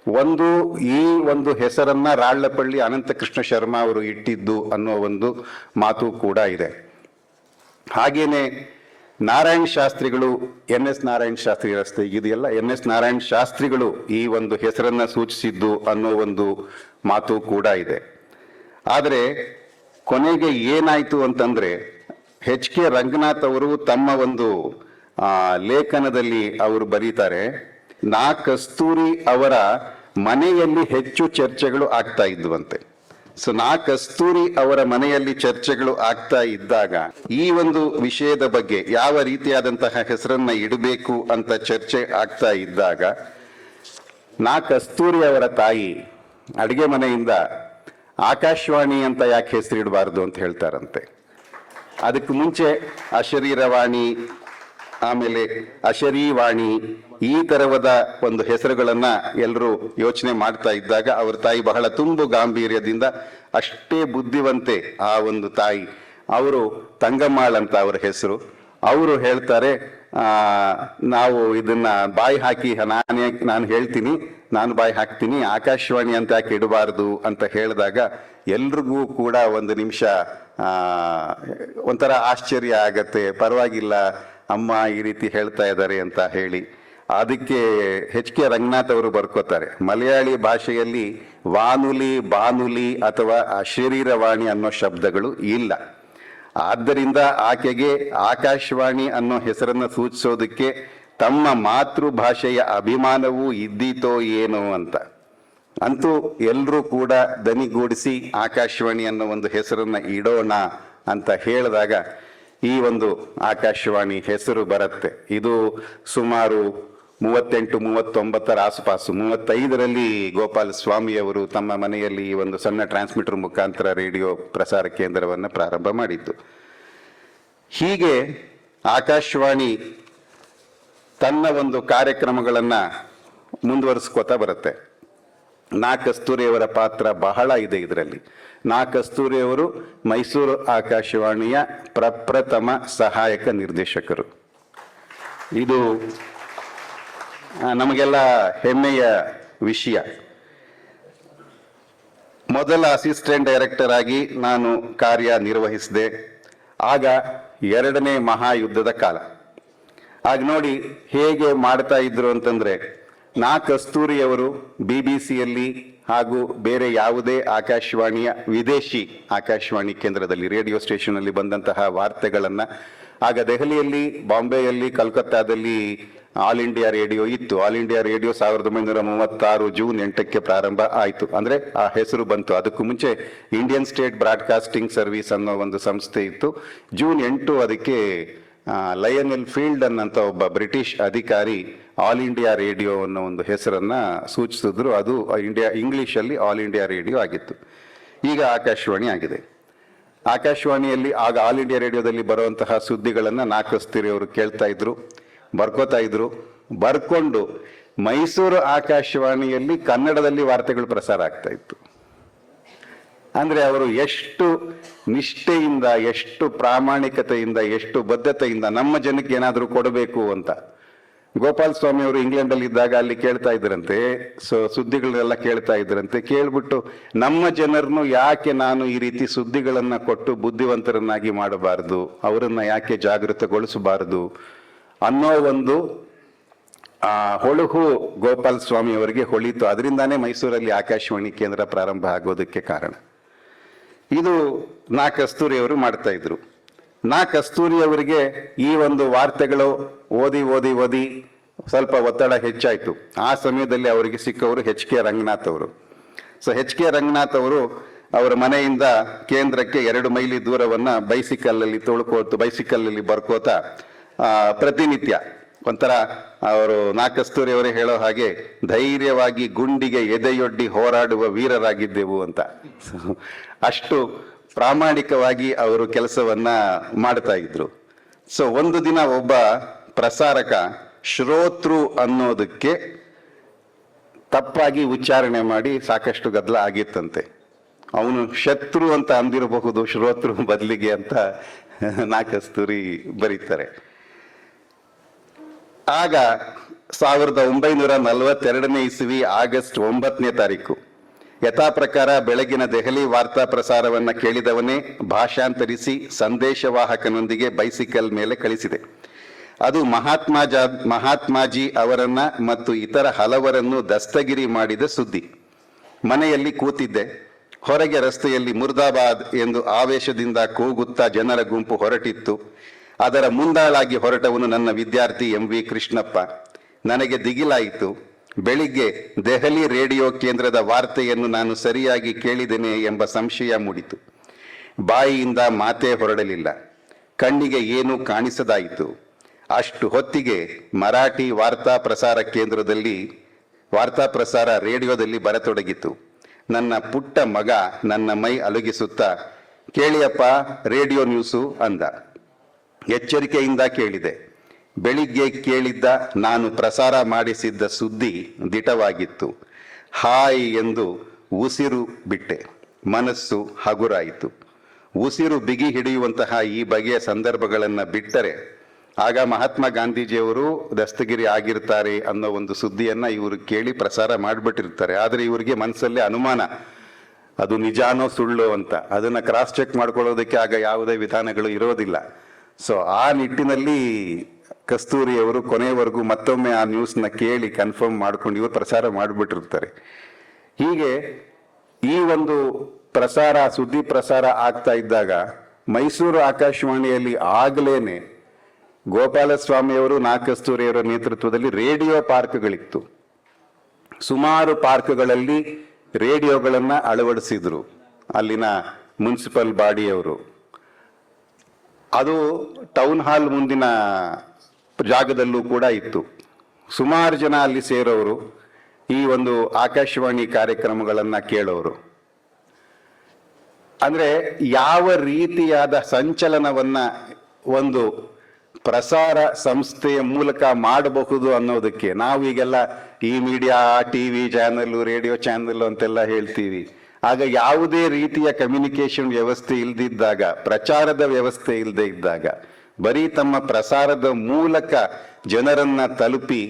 ಒಂದು, ಈ ಒಂದು ಹೆಸರನ್ನ ರಾಳ್ಳಪಳ್ಳಿ ಅನಂತಕೃಷ್ಣ ಶರ್ಮಾ ಅವರು ಇಟ್ಟಿದ್ದು ಅನ್ನೋ ಒಂದು ಮಾತು ಕೂಡ ಇದೆ. ಹಾಗೇನೆ ನಾರಾಯಣ್ ಶಾಸ್ತ್ರಿಗಳು, ಎನ್ ಎಸ್ ನಾರಾಯಣ್ ಶಾಸ್ತ್ರಿ ರಸ್ತೆ ಇದೆಯಲ್ಲ? ಎನ್ ಎಸ್ ನಾರಾಯಣ್ ಶಾಸ್ತ್ರಿಗಳು ಈ ಒಂದು ಹೆಸರನ್ನ ಸೂಚಿಸಿದ್ದು ಅನ್ನೋ ಒಂದು ಮಾತು ಕೂಡ ಇದೆ. ಆದರೆ ಕೊನೆಗೆ ಏನಾಯ್ತು ಅಂತಂದ್ರೆ ಎಚ್ ಕೆ ರಂಗನಾಥ್ ಅವರು ತಮ್ಮ ಒಂದು ಲೇಖನದಲ್ಲಿ ಅವರು ಬರೀತಾರೆ, ನಾ ಕಸ್ತೂರಿ ಅವರ ಮನೆಯಲ್ಲಿ ಹೆಚ್ಚು ಚರ್ಚೆಗಳು ಆಗ್ತಾ ಇದ್ವಂತೆ ಸೊ ನಾ ಕಸ್ತೂರಿ ಅವರ ಮನೆಯಲ್ಲಿ ಚರ್ಚೆಗಳು ಆಗ್ತಾ ಇದ್ದಾಗ ಈ ಒಂದು ವಿಷಯದ ಬಗ್ಗೆ ಯಾವ ರೀತಿಯಾದಂತಹ ಹೆಸರನ್ನ ಇಡಬೇಕು ಅಂತ ಚರ್ಚೆ ಆಗ್ತಾ ಇದ್ದಾಗ ನಾ ಕಸ್ತೂರಿ ಅವರ ತಾಯಿ ಅಡಿಗೆ ಮನೆಯಿಂದ ಆಕಾಶವಾಣಿ ಅಂತ ಯಾಕೆ ಹೆಸರಿಡಬಾರ್ದು ಅಂತ ಹೇಳ್ತಾರಂತೆ. ಅದಕ್ಕೆ ಮುಂಚೆ ಅಶರೀರವಾಣಿ ಆಮೇಲೆ ಅಶರೀವಾಣಿ ಈ ತರವಾದ ಒಂದು ಹೆಸರುಗಳನ್ನ ಎಲ್ಲರೂ ಯೋಚನೆ ಮಾಡ್ತಾ ಇದ್ದಾಗ ಅವ್ರ ತಾಯಿ ಬಹಳ ತುಂಬು ಗಾಂಭೀರ್ಯದಿಂದ ಅಷ್ಟೇ ಬುದ್ಧಿವಂತೆ ಆ ಒಂದು ತಾಯಿ. ಅವರು ತಂಗಮ್ಮಾಳ್ ಅಂತ ಅವರ ಹೆಸರು. ಅವರು ಹೇಳ್ತಾರೆ ನಾವು ಇದನ್ನ ಬಾಯಿ ಹಾಕಿ ನಾನೇ, ನಾನು ಹೇಳ್ತೀನಿ, ನಾನು ಬಾಯಿ ಹಾಕ್ತೀನಿ, ಆಕಾಶವಾಣಿ ಅಂತ ಯಾಕೆ ಇಡಬಾರ್ದು? ಅಂತ ಹೇಳಿದಾಗ ಎಲ್ರಿಗೂ ಕೂಡ ಒಂದು ನಿಮಿಷ ಒಂಥರ ಆಶ್ಚರ್ಯ ಆಗತ್ತೆ. ಪರವಾಗಿಲ್ಲ, ಅಮ್ಮ ಈ ರೀತಿ ಹೇಳ್ತಾ ಇದ್ದಾರೆ ಅಂತ ಹೇಳಿ. ಅದಕ್ಕೆ ಹೆಚ್ ಕೆ ರಂಗನಾಥ್ ಅವರು ಬರ್ಕೋತಾರೆ. ಮಲಯಾಳಿ ಭಾಷೆಯಲ್ಲಿ ವಾನುಲಿ, ಬಾನುಲಿ ಅಥವಾ ಶರೀರವಾಣಿ ಅನ್ನೋ ಶಬ್ದಗಳು ಇಲ್ಲ. ಆದ್ದರಿಂದ ಆಕೆಗೆ ಆಕಾಶವಾಣಿ ಅನ್ನೋ ಹೆಸರನ್ನು ಸೂಚಿಸೋದಕ್ಕೆ ತಮ್ಮ ಮಾತೃಭಾಷೆಯ ಅಭಿಮಾನವೂ ಇದ್ದೀತೋ ಏನೋ ಅಂತ. ಅಂತೂ ಎಲ್ಲರೂ ಕೂಡ ದನಿಗೂಡಿಸಿ ಆಕಾಶವಾಣಿ ಅನ್ನೋ ಒಂದು ಹೆಸರನ್ನು ಇಡೋಣ ಅಂತ ಹೇಳಿದಾಗ ಈ ಒಂದು ಆಕಾಶವಾಣಿ ಹೆಸರು ಬರುತ್ತೆ. ಇದು ಸುಮಾರು ಮೂವತ್ತೆಂಟು, ಮೂವತ್ತೊಂಬತ್ತರ ಆಸುಪಾಸು, ಮೂವತ್ತೈದರಲ್ಲಿ ಗೋಪಾಲ ಸ್ವಾಮಿಯವರು ತಮ್ಮ ಮನೆಯಲ್ಲಿ ಈ ಒಂದು ಸಣ್ಣ ಟ್ರಾನ್ಸ್ಮಿಟರ್ ಮುಖಾಂತರ ರೇಡಿಯೋ ಪ್ರಸಾರ ಕೇಂದ್ರವನ್ನು ಪ್ರಾರಂಭ ಮಾಡಿದ್ದು. ಹೀಗೆ ಆಕಾಶವಾಣಿ ತನ್ನ ಒಂದು ಕಾರ್ಯಕ್ರಮಗಳನ್ನು ಮುಂದುವರಿಸ್ಕೋತಾ ಬರುತ್ತೆ. ನಾ ಕಸ್ತೂರಿಯವರ ಪಾತ್ರ ಬಹಳ ಇದೆ ಇದರಲ್ಲಿ. ನಾ ಕಸ್ತೂರಿಯವರು ಮೈಸೂರು ಆಕಾಶವಾಣಿಯ ಪ್ರಪ್ರಥಮ ಸಹಾಯಕ ನಿರ್ದೇಶಕರು. ಇದು ನಮಗೆಲ್ಲ ಹೆಮ್ಮೆಯ ವಿಷಯ. ಮೊದಲ ಅಸಿಸ್ಟೆಂಟ್ ಡೈರೆಕ್ಟರ್ ಆಗಿ ನಾನು ಕಾರ್ಯ ನಿರ್ವಹಿಸಿದೆ ಆಗ ಎರಡನೇ ಮಹಾಯುದ್ಧದ ಕಾಲ. ಆಗ ನೋಡಿ ಹೇಗೆ ಮಾಡ್ತಾ ಇದ್ರು ಅಂತಂದ್ರೆ ನಾ ಕಸ್ತೂರಿಯವರು ಬಿ ಬಿ ಸಿಯಲ್ಲಿ ಹಾಗೂ ಬೇರೆ ಯಾವುದೇ ಆಕಾಶವಾಣಿಯ ವಿದೇಶಿ ಆಕಾಶವಾಣಿ ಕೇಂದ್ರದಲ್ಲಿ ರೇಡಿಯೋ ಸ್ಟೇಷನ್ ಅಲ್ಲಿ ಬಂದಂತಹ ವಾರ್ತೆಗಳನ್ನು ಆಗ ದೆಹಲಿಯಲ್ಲಿ, ಬಾಂಬೆಯಲ್ಲಿ, ಕಲ್ಕತ್ತಾದಲ್ಲಿ ಆಲ್ ಇಂಡಿಯಾ ರೇಡಿಯೋ ಇತ್ತು. ಆಲ್ ಇಂಡಿಯಾ ರೇಡಿಯೋ ಸಾವಿರದ ಒಂಬೈನೂರ ಮೂವತ್ತಾರು ಜೂನ್ ಎಂಟಕ್ಕೆ ಪ್ರಾರಂಭ ಆಯಿತು. ಅಂದರೆ ಆ ಹೆಸರು ಬಂತು. ಅದಕ್ಕೂ ಮುಂಚೆ ಇಂಡಿಯನ್ ಸ್ಟೇಟ್ ಬ್ರಾಡ್ಕಾಸ್ಟಿಂಗ್ ಸರ್ವಿಸ್ ಅನ್ನೋ ಒಂದು ಸಂಸ್ಥೆ ಇತ್ತು. ಜೂನ್ ಎಂಟು ಅದಕ್ಕೆ ಲಯನೆಲ್ ಫೀಲ್ಡ್ ಅಂತ ಒಬ್ಬ ಬ್ರಿಟಿಷ್ ಅಧಿಕಾರಿ ಆಲ್ ಇಂಡಿಯಾ ರೇಡಿಯೋ ಅನ್ನೋ ಒಂದು ಹೆಸರನ್ನ ಸೂಚಿಸಿದ್ರು. ಅದು ಇಂಡಿಯಾ ಇಂಗ್ಲಿಷ್ ಅಲ್ಲಿ ಆಲ್ ಇಂಡಿಯಾ ರೇಡಿಯೋ ಆಗಿತ್ತು. ಈಗ ಆಕಾಶವಾಣಿ ಆಗಿದೆ. ಆಕಾಶವಾಣಿಯಲ್ಲಿ ಆಗ ಆಲ್ ಇಂಡಿಯಾ ರೇಡಿಯೋದಲ್ಲಿ ಬರುವಂತಹ ಸುದ್ದಿಗಳನ್ನ ನಾಕಸ್ತಿರಿ ಅವರು ಕೇಳ್ತಾ ಇದ್ರು, ಬರ್ಕೋತಾ ಇದ್ರು. ಬರ್ಕೊಂಡು ಮೈಸೂರು ಆಕಾಶವಾಣಿಯಲ್ಲಿ ಕನ್ನಡದಲ್ಲಿ ವಾರ್ತೆಗಳು ಪ್ರಸಾರ ಆಗ್ತಾ ಇತ್ತು. ಅಂದ್ರೆ ಅವರು ಎಷ್ಟು ನಿಷ್ಠೆಯಿಂದ, ಎಷ್ಟು ಪ್ರಾಮಾಣಿಕತೆಯಿಂದ, ಎಷ್ಟು ಬದ್ಧತೆಯಿಂದ ನಮ್ಮ ಜನಕ್ಕೆ ಏನಾದರೂ ಕೊಡಬೇಕು ಅಂತ. ಗೋಪಾಲ್ ಸ್ವಾಮಿ ಅವರು ಇಂಗ್ಲೆಂಡಲ್ಲಿ ಇದ್ದಾಗ ಅಲ್ಲಿ ಕೇಳ್ತಾ ಇದ್ರಂತೆ, ಸೊ ಸುದ್ದಿಗಳನ್ನೆಲ್ಲ ಕೇಳ್ತಾ ಇದ್ರಂತೆ, ಕೇಳ್ಬಿಟ್ಟು ನಮ್ಮ ಜನರನ್ನು ಯಾಕೆ ನಾನು ಈ ರೀತಿ ಸುದ್ದಿಗಳನ್ನು ಕೊಟ್ಟು ಬುದ್ಧಿವಂತರನ್ನಾಗಿ ಮಾಡಬಾರದು, ಅವರನ್ನ ಯಾಕೆ ಜಾಗೃತಗೊಳಿಸಬಾರದು ಅನ್ನೋ ಒಂದು, ಆ, ಹೊಳುಹು ಗೋಪಾಲ್ ಸ್ವಾಮಿ ಅವರಿಗೆ ಹೊಳಿತು. ಅದರಿಂದಾನೇ ಮೈಸೂರಲ್ಲಿ ಆಕಾಶವಾಣಿ ಕೇಂದ್ರ ಪ್ರಾರಂಭ ಆಗೋದಕ್ಕೆ ಕಾರಣ. ಇದು ನಾ ಕಸ್ತೂರಿಯವರು ಮಾಡ್ತಾ ಇದ್ರು. ನಾ ಕಸ್ತೂರಿ ಅವರಿಗೆ ಈ ಒಂದು ವಾರ್ತೆಗಳು ಓದಿ ಓದಿ ಓದಿ ಸ್ವಲ್ಪ ಒತ್ತಡ ಹೆಚ್ಚಾಯಿತು. ಆ ಸಮಯದಲ್ಲಿ ಅವರಿಗೆ ಸಿಕ್ಕವರು ಎಚ್ ಕೆ ರಂಗನಾಥ್ ಅವರು. ಸೊ ಹೆಚ್ ಕೆ ರಂಗನಾಥ್ ಅವರು ಅವರ ಮನೆಯಿಂದ ಕೇಂದ್ರಕ್ಕೆ ಎರಡು ಮೈಲಿ ದೂರವನ್ನ ಬೈಸಿಕಲ್ ಅಲ್ಲಿ ತೊಳ್ಕೋತು ಬೈಸಿಕಲ್ ಅಲ್ಲಿ ಬರ್ಕೋತಾ ಪ್ರತಿನಿತ್ಯ ಒಂಥರ ಅವರು ನಾಕಸ್ತೂರಿ ಅವರೇ ಹೇಳೋ ಹಾಗೆ ಧೈರ್ಯವಾಗಿ ಗುಂಡಿಗೆ ಎದೆಯೊಡ್ಡಿ ಹೋರಾಡುವ ವೀರರಾಗಿದ್ದೆವು ಅಂತ. ಅಷ್ಟು ಪ್ರಾಮಾಣಿಕವಾಗಿ ಅವರು ಕೆಲಸವನ್ನ ಮಾಡ್ತಾ ಇದ್ರು. ಸೊ ಒಂದು ದಿನ ಒಬ್ಬ ಪ್ರಸಾರಕ ಶ್ರೋತೃ ಅನ್ನೋದಕ್ಕೆ ತಪ್ಪಾಗಿ ಉಚ್ಚಾರಣೆ ಮಾಡಿ ಸಾಕಷ್ಟು ಗದ್ದಲ ಆಗಿತ್ತಂತೆ. ಅವನು ಶತ್ರು ಅಂತ ಅಂದಿರಬಹುದು, ಶ್ರೋತೃ ಬದಲಿಗೆ ಅಂತ ನಾಕಸ್ತೂರಿ ಬರೀತಾರೆ. ಆಗ ಸಾವಿರದ ಒಂಬೈನೂರ ನಲವತ್ತೆರಡನೇ ಇಸವಿ ಆಗಸ್ಟ್ ಒಂಬತ್ತನೇ ತಾರೀಕು. ಯಥಾ ಪ್ರಕಾರ ಬೆಳಗಿನ ದೆಹಲಿ ವಾರ್ತಾ ಪ್ರಸಾರವನ್ನ ಕೇಳಿದವನೇ ಭಾಷಾಂತರಿಸಿ ಸಂದೇಶವಾಹಕನೊಂದಿಗೆ ಬೈಸಿಕಲ್ ಮೇಲೆ ಕಳಿಸಿದೆ. ಅದು ಮಹಾತ್ಮ ಮಹಾತ್ಮಾಜಿ ಅವರನ್ನ ಮತ್ತು ಇತರ ಹಲವರನ್ನು ದಸ್ತಗಿರಿ ಮಾಡಿದ ಸುದ್ದಿ. ಮನೆಯಲ್ಲಿ ಕೂತಿದ್ದೆ. ಹೊರಗೆ ರಸ್ತೆಯಲ್ಲಿ ಮುರ್ದಾಬಾದ್ ಎಂದು ಆವೇಶದಿಂದ ಕೂಗುತ್ತಾ ಜನರ ಗುಂಪು ಹೊರಟಿತ್ತು. ಅದರ ಮುಂದಾಳಾಗಿ ಹೊರಟವನು ನನ್ನ ವಿದ್ಯಾರ್ಥಿ ಎಂ ವಿ ಕೃಷ್ಣಪ್ಪ. ನನಗೆ ದಿಗಿಲಾಯಿತು. ಬೆಳಿಗ್ಗೆ ದೆಹಲಿ ರೇಡಿಯೋ ಕೇಂದ್ರದ ವಾರ್ತೆಯನ್ನು ನಾನು ಸರಿಯಾಗಿ ಕೇಳಿದೆನೆ ಎಂಬ ಸಂಶಯ ಮೂಡಿತು. ಬಾಯಿಯಿಂದ ಮಾತೇ ಹೊರಡಲಿಲ್ಲ. ಕಣ್ಣಿಗೆ ಏನೂ ಕಾಣಿಸದಾಯಿತು. ಅಷ್ಟು ಹೊತ್ತಿಗೆ ಮರಾಠಿ ವಾರ್ತಾ ಪ್ರಸಾರ ಕೇಂದ್ರದಲ್ಲಿ, ವಾರ್ತಾ ಪ್ರಸಾರ ರೇಡಿಯೋದಲ್ಲಿ ಬರತೊಡಗಿತು. ನನ್ನ ಪುಟ್ಟ ಮಗ ನನ್ನ ಮೈ ಅಲುಗಿಸುತ್ತಾ, ಕೇಳಿಯಪ್ಪ, ರೇಡಿಯೋ ನ್ಯೂಸು ಅಂದ. ಎಚ್ಚರಿಕೆಯಿಂದ ಕೇಳಿದೆ. ಬೆಳಿಗ್ಗೆ ಕೇಳಿದ್ದ ನಾನು ಪ್ರಸಾರ ಮಾಡಿಸಿದ್ದ ಸುದ್ದಿ ದಿಟವಾಗಿತ್ತು. ಹಾಯ್ ಎಂದು ಉಸಿರು ಬಿಟ್ಟೆ. ಮನಸ್ಸು ಹಗುರಾಯಿತು. ಉಸಿರು ಬಿಗಿ ಹಿಡಿಯುವಂತಹ ಈ ಬಗೆಯ ಸಂದರ್ಭಗಳನ್ನು ಬಿಟ್ಟರೆ ಆಗ ಮಹಾತ್ಮ ಗಾಂಧೀಜಿಯವರು ದಸ್ತಗಿರಿ ಆಗಿರ್ತಾರೆ ಅನ್ನೋ ಒಂದು ಸುದ್ದಿಯನ್ನು ಇವರು ಕೇಳಿ ಪ್ರಸಾರ ಮಾಡಿಬಿಟ್ಟಿರ್ತಾರೆ. ಆದರೆ ಇವರಿಗೆ ಮನಸ್ಸಲ್ಲೇ ಅನುಮಾನ. ಅದು ನಿಜಾನೋ ಸುಳ್ಳು ಅಂತ. ಅದನ್ನು ಕ್ರಾಸ್ ಚೆಕ್ ಮಾಡ್ಕೊಳ್ಳೋದಕ್ಕೆ ಆಗ ಯಾವುದೇ ವಿಧಾನಗಳು ಇರೋದಿಲ್ಲ. ಸೊ ಆ ನಿಟ್ಟಿನಲ್ಲಿ ಕಸ್ತೂರಿ ಅವರು ಕೊನೆಯವರೆಗೂ ಮತ್ತೊಮ್ಮೆ ಆ ನ್ಯೂಸ್ನ ಕೇಳಿ ಕನ್ಫರ್ಮ್ ಮಾಡ್ಕೊಂಡು ಇವರು ಪ್ರಸಾರ ಮಾಡಿಬಿಟ್ಟಿರ್ತಾರೆ. ಹೀಗೆ ಈ ಒಂದು ಪ್ರಸಾರ, ಸುದ್ದಿ ಪ್ರಸಾರ ಆಗ್ತಾ ಇದ್ದಾಗ ಮೈಸೂರು ಆಕಾಶವಾಣಿಯಲ್ಲಿ ಆಗ್ಲೇನೆ ಗೋಪಾಲಸ್ವಾಮಿಯವರು ನಾ ಕಸ್ತೂರಿಯವರ ನೇತೃತ್ವದಲ್ಲಿ ರೇಡಿಯೋ ಪಾರ್ಕ್ಗಳಿತ್ತು. ಸುಮಾರು ಪಾರ್ಕ್ಗಳಲ್ಲಿ ರೇಡಿಯೋಗಳನ್ನು ಅಳವಡಿಸಿದ್ರು ಅಲ್ಲಿನ ಮುನ್ಸಿಪಲ್ ಬಾಡಿಯವರು. ಅದು ಟೌನ್ ಹಾಲ್ ಮುಂದಿನ ಜಾಗದಲ್ಲೂ ಕೂಡ ಇತ್ತು. ಸುಮಾರು ಜನ ಅಲ್ಲಿ ಸೇರೋರು, ಈ ಒಂದು ಆಕಾಶವಾಣಿ ಕಾರ್ಯಕ್ರಮಗಳನ್ನು ಕೇಳೋರು. ಅಂದರೆ ಯಾವ ರೀತಿಯಾದ ಸಂಚಲನವನ್ನು ಒಂದು ಪ್ರಸಾರ ಸಂಸ್ಥೆಯ ಮೂಲಕ ಮಾಡಬಹುದು ಅನ್ನೋದಕ್ಕೆ ನಾವು ಈಗೆಲ್ಲ ಈ media T V channel radio channel ಅಂತೆಲ್ಲ ಹೇಳ್ತೀವಿ. ಆಗ ಯಾವುದೇ ರೀತಿಯ ಕಮ್ಯುನಿಕೇಶನ್ ವ್ಯವಸ್ಥೆ ಇಲ್ದಿದ್ದಾಗ, ಪ್ರಚಾರದ ವ್ಯವಸ್ಥೆ ಇಲ್ಲದೆ ಇದ್ದಾಗ, ಬರೀ ತಮ್ಮ ಪ್ರಸಾರದ ಮೂಲಕ ಜನರನ್ನ ತಲುಪಿ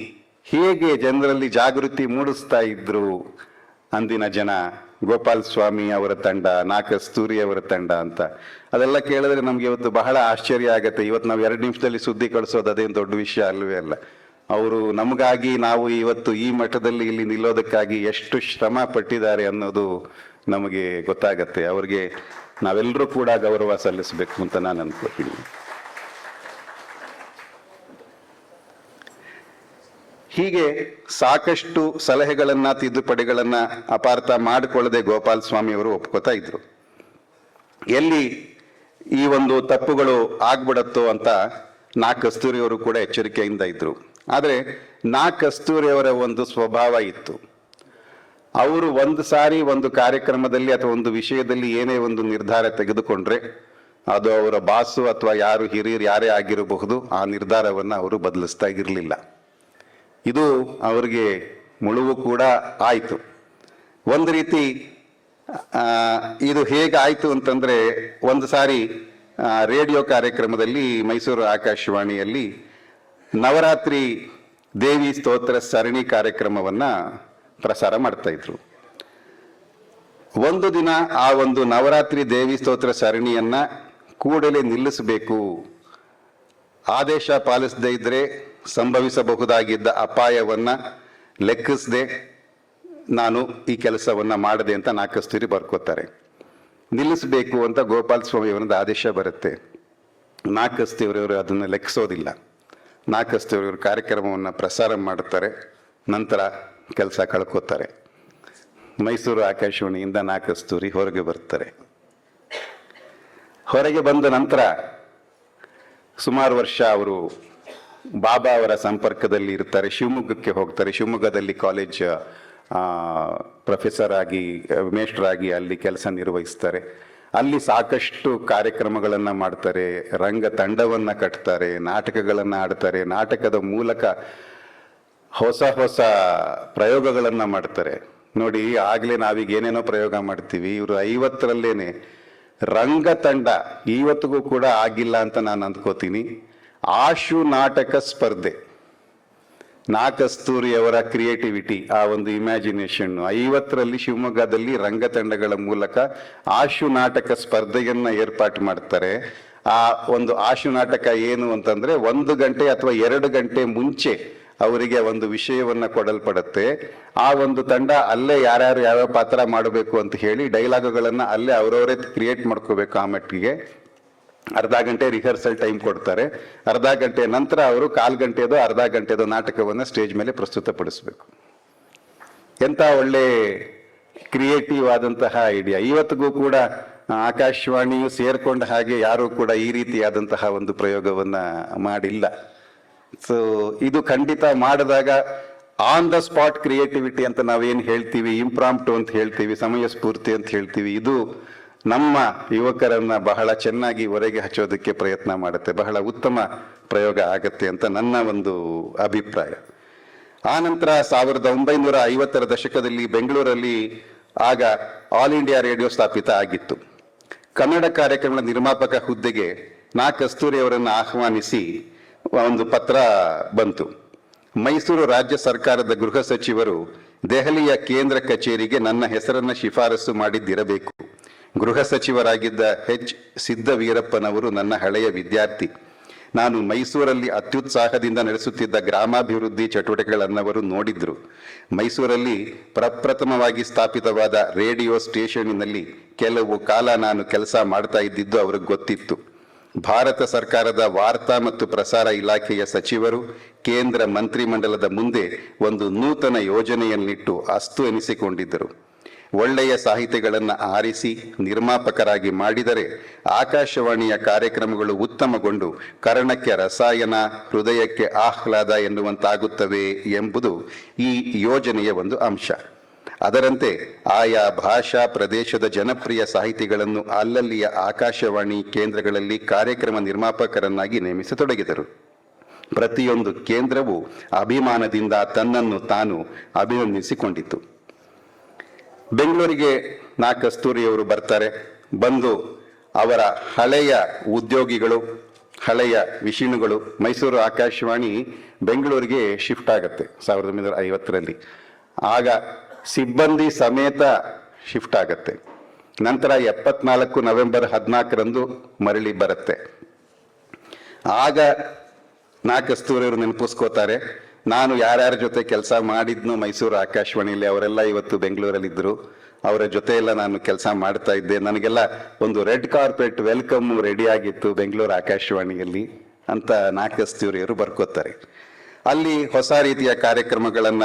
ಹೇಗೆ ಜನರಲ್ಲಿ ಜಾಗೃತಿ ಮೂಡಿಸ್ತಾ ಇದ್ರು ಅಂದಿನ ಜನ, ಗೋಪಾಲ್ ಸ್ವಾಮಿ ಅವರ ತಂಡ ನಾಕಸ್ತೂರಿ ಅವರ ತಂಡ ಅಂತ. ಅದೆಲ್ಲ ಕೇಳಿದ್ರೆ ನಮ್ಗೆ ಇವತ್ತು ಬಹಳ ಆಶ್ಚರ್ಯ ಆಗತ್ತೆ. ಇವತ್ತು ನಾವು ಎರಡು ನಿಮಿಷದಲ್ಲಿ ಸುದ್ದಿ ಕಳಿಸೋದು ಅದೇನು ದೊಡ್ಡ ವಿಷಯ ಅಲ್ವೇ ಅಲ್ಲ. ಅವರು ನಮಗಾಗಿ ನಾವು ಇವತ್ತು ಈ ಮಠದಲ್ಲಿ ಇಲ್ಲಿ ನಿಲ್ಲೋದಕ್ಕಾಗಿ ಎಷ್ಟು ಶ್ರಮ ಪಟ್ಟಿದ್ದಾರೆ ಅನ್ನೋದು ನಮಗೆ ಗೊತ್ತಾಗತ್ತೆ. ಅವರಿಗೆ ನಾವೆಲ್ಲರೂ ಕೂಡ ಗೌರವ ಸಲ್ಲಿಸಬೇಕು ಅಂತ ನಾನು ಅನ್ಕೋತೀನಿ. ಹೀಗೆ ಸಾಕಷ್ಟು ಸಲಹೆಗಳನ್ನ, ತಿದ್ದುಪಡಿಗಳನ್ನ ಅಪಾರ್ಥ ಮಾಡಿಕೊಳ್ಳದೆ ಗೋಪಾಲ್ ಸ್ವಾಮಿಯವರು ಒಪ್ಕೋತಾ ಇದ್ರು. ಎಲ್ಲಿ ಈ ಒಂದು ತಪ್ಪುಗಳು ಆಗ್ಬಿಡತ್ತೋ ಅಂತ ನಾ ಕಸ್ತೂರಿಯವರು ಕೂಡ ಎಚ್ಚರಿಕೆಯಿಂದ ಇದ್ರು. ಆದರೆ ನಾ ಕಸ್ತೂರಿಯವರ ಒಂದು ಸ್ವಭಾವ ಇತ್ತು. ಅವರು ಒಂದು ಸಾರಿ ಒಂದು ಕಾರ್ಯಕ್ರಮದಲ್ಲಿ ಅಥವಾ ಒಂದು ವಿಷಯದಲ್ಲಿ ಏನೇ ಒಂದು ನಿರ್ಧಾರ ತೆಗೆದುಕೊಂಡ್ರೆ ಅದು ಅವರ ಬಾಸು ಅಥವಾ ಯಾರು ಹಿರಿಯರು ಯಾರೇ ಆಗಿರಬಹುದು, ಆ ನಿರ್ಧಾರವನ್ನು ಅವರು ಬದಲಿಸ್ತಾ ಇರಲಿಲ್ಲ. ಇದು ಅವರಿಗೆ ಮುಳುವು ಕೂಡ ಆಯಿತು. ಒಂದು ರೀತಿ ಇದು ಇದು ಹೇಗಾಯಿತು ಅಂತಂದರೆ, ಒಂದು ಸಾರಿ ರೇಡಿಯೋ ಕಾರ್ಯಕ್ರಮದಲ್ಲಿ ಮೈಸೂರು ಆಕಾಶವಾಣಿಯಲ್ಲಿ ನವರಾತ್ರಿ ದೇವಿ ಸ್ತೋತ್ರ ಸರಣಿ ಕಾರ್ಯಕ್ರಮವನ್ನ ಪ್ರಸಾರ ಮಾಡ್ತಾ ಇದ್ರು. ಒಂದು ದಿನ ಆ ಒಂದು ನವರಾತ್ರಿ ದೇವಿ ಸ್ತೋತ್ರ ಸರಣಿಯನ್ನ ಕೂಡಲೇ ನಿಲ್ಲಿಸಬೇಕು. ಆದೇಶ ಪಾಲಿಸದೇ ಇದ್ರೆ ಸಂಭವಿಸಬಹುದಾಗಿದ್ದ ಅಪಾಯವನ್ನ ಲೆಕ್ಕಿಸದೆ ನಾನು ಈ ಕೆಲಸವನ್ನ ಮಾಡದೆ ಅಂತ ನಾಕಸ್ತೂರಿ ಬರ್ಕೋತಾರೆ. ನಿಲ್ಲಿಸಬೇಕು ಅಂತ ಗೋಪಾಲ ಸ್ವಾಮಿ ಅವರಿಂದ ಆದೇಶ ಬರುತ್ತೆ. ನಾಕಸ್ತಿಯವರವರು ಅದನ್ನು ಲೆಕ್ಕಿಸೋದಿಲ್ಲ ನಾಕಸ್ತಿಯವರವರು ಕಾರ್ಯಕ್ರಮವನ್ನು ಪ್ರಸಾರ ಮಾಡುತ್ತಾರೆ ನಂತರ ಕೆಲಸ ಕಳ್ಕೋತಾರೆ. ಮೈಸೂರು ಆಕಾಶವಾಣಿಯಿಂದ ನಾಕಸ್ತೂರಿ ಹೊರಗೆ ಬರ್ತಾರೆ. ಹೊರಗೆ ಬಂದ ನಂತರ ಸುಮಾರು ವರ್ಷ ಅವರು ಬಾಬಾ ಅವರ ಸಂಪರ್ಕದಲ್ಲಿ ಇರ್ತಾರೆ, ಶಿವಮೊಗ್ಗಕ್ಕೆ ಹೋಗ್ತಾರೆ. ಶಿವಮೊಗ್ಗದಲ್ಲಿ ಕಾಲೇಜ್ ಪ್ರೊಫೆಸರ್ ಆಗಿ ಮೇಷ್ಟ್ರಾಗಿ ಅಲ್ಲಿ ಕೆಲಸ ನಿರ್ವಹಿಸ್ತಾರೆ. ಅಲ್ಲಿ ಸಾಕಷ್ಟು ಕಾರ್ಯಕ್ರಮಗಳನ್ನು ಮಾಡ್ತಾರೆ ರಂಗ ತಂಡವನ್ನು ಕಟ್ತಾರೆ, ನಾಟಕಗಳನ್ನು ಆಡ್ತಾರೆ. ನಾಟಕದ ಮೂಲಕ ಹೊಸ ಹೊಸ ಪ್ರಯೋಗಗಳನ್ನು ಮಾಡ್ತಾರೆ. ನೋಡಿ, ಆಗಲೇ ನಾವೀಗ ಏನೇನೋ ಪ್ರಯೋಗ ಮಾಡ್ತೀವಿ. ಇವರು ಐವತ್ತರಲ್ಲೇನೆ ರಂಗ ತಂಡ ಇವತ್ತಿಗೂ ಕೂಡ ಆಗಿಲ್ಲ ಅಂತ ನಾನು ಅಂದ್ಕೋತೀನಿ. ಆಶು ನಾಟಕ ಸ್ಪರ್ಧೆ. ನಾ ಕಸ್ತೂರಿ ಅವರ ಕ್ರಿಯೇಟಿವಿಟಿ, ಆ ಒಂದು ಇಮ್ಯಾಜಿನೇಷನ್ ಐವತ್ತರಲ್ಲಿ ಶಿವಮೊಗ್ಗದಲ್ಲಿ ರಂಗ ತಂಡಗಳ ಮೂಲಕ ಆಶು ನಾಟಕ ಸ್ಪರ್ಧೆಯನ್ನ ಏರ್ಪಾಟು ಮಾಡ್ತಾರೆ. ಆ ಒಂದು ಆಶು ನಾಟಕ ಏನು ಅಂತಂದ್ರೆ, ಒಂದು ಗಂಟೆ ಅಥವಾ ಎರಡು ಗಂಟೆ ಮುಂಚೆ ಅವರಿಗೆ ಒಂದು ವಿಷಯವನ್ನು ಕೊಡಲ್ಪಡುತ್ತೆ. ಆ ಒಂದು ತಂಡ ಅಲ್ಲೇ ಯಾರ್ಯಾರು ಯಾವ್ಯಾವ ಪಾತ್ರ ಮಾಡಬೇಕು ಅಂತ ಹೇಳಿ ಡೈಲಾಗ್ಗಳನ್ನು ಅಲ್ಲೇ ಅವರವರೇ ಕ್ರಿಯೇಟ್ ಮಾಡ್ಕೋಬೇಕು ಆ ಮಟ್ಟಿಗೆ. ಅರ್ಧ ಗಂಟೆ ರಿಹರ್ಸಲ್ ಟೈಮ್ ಕೊಡ್ತಾರೆ. ಅರ್ಧ ಗಂಟೆ ನಂತರ ಅವರು ಕಾಲು ಗಂಟೆದೋ ಅರ್ಧ ಗಂಟೆದು ನಾಟಕವನ್ನು ಸ್ಟೇಜ್ ಮೇಲೆ ಪ್ರಸ್ತುತಪಡಿಸಬೇಕು. ಎಂಥ ಒಳ್ಳೆ ಕ್ರಿಯೇಟಿವ್ ಆದಂತಹ ಐಡಿಯಾ. ಇವತ್ತಿಗೂ ಕೂಡ ಆಕಾಶವಾಣಿಯು ಸೇರ್ಕೊಂಡ ಹಾಗೆ ಯಾರು ಕೂಡ ಈ ರೀತಿಯಾದಂತಹ ಒಂದು ಪ್ರಯೋಗವನ್ನ ಮಾಡಿಲ್ಲ. ಸೊ ಇದು ಖಂಡಿತ ಮಾಡಿದಾಗ ಆನ್ ದ ಸ್ಪಾಟ್ ಕ್ರಿಯೇಟಿವಿಟಿ ಅಂತ ನಾವೇನು ಹೇಳ್ತೀವಿ ಇಂಪ್ರಾಂಪ್ಟು ಅಂತ ಹೇಳ್ತೀವಿ, ಸಮಯ ಸ್ಫೂರ್ತಿ ಅಂತ ಹೇಳ್ತೀವಿ, ಇದು ನಮ್ಮ ಯುವಕರನ್ನ ಬಹಳ ಚೆನ್ನಾಗಿ ಹೊರಗೆ ಹಚ್ಚೋದಕ್ಕೆ ಪ್ರಯತ್ನ ಮಾಡುತ್ತೆ, ಬಹಳ ಉತ್ತಮ ಪ್ರಯೋಗ ಆಗತ್ತೆ ಅಂತ ನನ್ನ ಒಂದು ಅಭಿಪ್ರಾಯ. ಆ ನಂತರ ಸಾವಿರದ ಒಂಬೈನೂರ ಐವತ್ತರ ದಶಕದಲ್ಲಿ ಬೆಂಗಳೂರಲ್ಲಿ ಆಗ ಆಲ್ ಇಂಡಿಯಾ ರೇಡಿಯೋ ಸ್ಥಾಪಿತ ಆಗಿತ್ತು. ಕನ್ನಡ ಕಾರ್ಯಕ್ರಮದ ನಿರ್ಮಾಪಕ ಹುದ್ದೆಗೆ ನಾ ಕಸ್ತೂರಿ ಅವರನ್ನು ಆಹ್ವಾನಿಸಿ ಒಂದು ಪತ್ರ ಬಂತು. ಮೈಸೂರು ರಾಜ್ಯ ಸರ್ಕಾರದ ಗೃಹ ಸಚಿವರು ದೆಹಲಿಯ ಕೇಂದ್ರ ಕಚೇರಿಗೆ ನನ್ನ ಹೆಸರನ್ನು ಶಿಫಾರಸು ಮಾಡಿದ್ದಿರಬೇಕು. ಗೃಹ ಸಚಿವರಾಗಿದ್ದ ಎಚ್. ಸಿದ್ದವೀರಪ್ಪನವರು ನನ್ನ ಹಳೆಯ ವಿದ್ಯಾರ್ಥಿ. ನಾನು ಮೈಸೂರಲ್ಲಿ ಅತ್ಯುತ್ಸಾಹದಿಂದ ನಡೆಸುತ್ತಿದ್ದ ಗ್ರಾಮಾಭಿವೃದ್ಧಿ ಚಟುವಟಿಕೆಗಳನ್ನವರು ನೋಡಿದ್ರು. ಮೈಸೂರಲ್ಲಿ ಪ್ರಪ್ರಥಮವಾಗಿ ಸ್ಥಾಪಿತವಾದ ರೇಡಿಯೋ ಸ್ಟೇಷನ್ನಲ್ಲಿ ಕೆಲವು ಕಾಲ ನಾನು ಕೆಲಸ ಮಾಡ್ತಾ ಇದ್ದಿದ್ದು ಅವ್ರಿಗೆ ಗೊತ್ತಿತ್ತು. ಭಾರತ ಸರ್ಕಾರದ ವಾರ್ತಾ ಮತ್ತು ಪ್ರಸಾರ ಇಲಾಖೆಯ ಸಚಿವರು, ಕೇಂದ್ರ ಮಂತ್ರಿಮಂಡಲದ ಮುಂದೆ ಒಂದು ನೂತನ ಯೋಜನೆಯನ್ನಿಟ್ಟು ಅಸ್ತು ಎನಿಸಿಕೊಂಡಿದ್ದರು. ಒಳ್ಳೆಯ ಸಾಹಿತಿಗಳನ್ನು ಆರಿಸಿ, ನಿರ್ಮಾಪಕರಾಗಿ ಮಾಡಿದರೆ ಆಕಾಶವಾಣಿಯ ಕಾರ್ಯಕ್ರಮಗಳು ಉತ್ತಮಗೊಂಡು ಕರ್ಣಕ್ಕೆ ರಸಾಯನ, ಹೃದಯಕ್ಕೆ ಆಹ್ಲಾದ ಎನ್ನುವಂತಾಗುತ್ತವೆ ಎಂಬುದು ಈ ಯೋಜನೆಯ ಒಂದು ಅಂಶ. ಅದರಂತೆ ಆಯಾ ಭಾಷಾ ಪ್ರದೇಶದ ಜನಪ್ರಿಯ ಸಾಹಿತಿಗಳನ್ನು ಅಲ್ಲಲ್ಲಿಯ ಆಕಾಶವಾಣಿ ಕೇಂದ್ರಗಳಲ್ಲಿ ಕಾರ್ಯಕ್ರಮ ನಿರ್ಮಾಪಕರನ್ನಾಗಿ ನೇಮಿಸತೊಡಗಿದರು. ಪ್ರತಿಯೊಂದು ಕೇಂದ್ರವು ಅಭಿಮಾನದಿಂದ ತನ್ನನ್ನು ತಾನು ಅಭಿನಂದಿಸಿಕೊಂಡಿತು ಬೆಂಗಳೂರಿಗೆ ನಾ ಕಸ್ತೂರಿಯವರು ಬರ್ತಾರೆ. ಬಂದು ಅವರ ಹಳೆಯ ಉದ್ಯೋಗಿಗಳು, ಹಳೆಯ ವಿಷಿಣುಗಳು ಮೈಸೂರು ಆಕಾಶವಾಣಿ ಬೆಂಗಳೂರಿಗೆ ಶಿಫ್ಟ್ ಆಗತ್ತೆ ಸಾವಿರದ ಒಂಬೈನೂರ ಐವತ್ತರಲ್ಲಿ. ಆಗ ಸಿಬ್ಬಂದಿ ಸಮೇತ ಶಿಫ್ಟ್ ಆಗತ್ತೆ. ನಂತರ ಎಪ್ಪತ್ನಾಲ್ಕು ನವೆಂಬರ್ ಹದಿನಾಲ್ಕರಂದು ಮರಳಿ ಬರುತ್ತೆ. ಆಗ ನಾ ಕಸ್ತೂರಿಯವರು ನೆನಪಿಸ್ಕೋತಾರೆ, ನಾನು ಯಾರ್ಯಾರ ಜೊತೆ ಕೆಲಸ ಮಾಡಿದ್ನು ಮೈಸೂರು ಆಕಾಶವಾಣಿಯಲ್ಲಿ ಅವರೆಲ್ಲ ಇವತ್ತು ಬೆಂಗಳೂರಲ್ಲಿದ್ದರು ಅವರ ಜೊತೆ ಎಲ್ಲ ನಾನು ಕೆಲಸ ಮಾಡ್ತಾ ಇದ್ದೆ. ನನಗೆಲ್ಲ ಒಂದು ರೆಡ್ ಕಾರ್ಪೆಟ್ ವೆಲ್ಕಮ್ ರೆಡಿ ಆಗಿತ್ತು ಬೆಂಗಳೂರು ಆಕಾಶವಾಣಿಯಲ್ಲಿ ಅಂತ ನಾ ಕಸ್ತೂರಿಯವರು ಬರ್ಕೋತಾರೆ. ಅಲ್ಲಿ ಹೊಸ ರೀತಿಯ ಕಾರ್ಯಕ್ರಮಗಳನ್ನ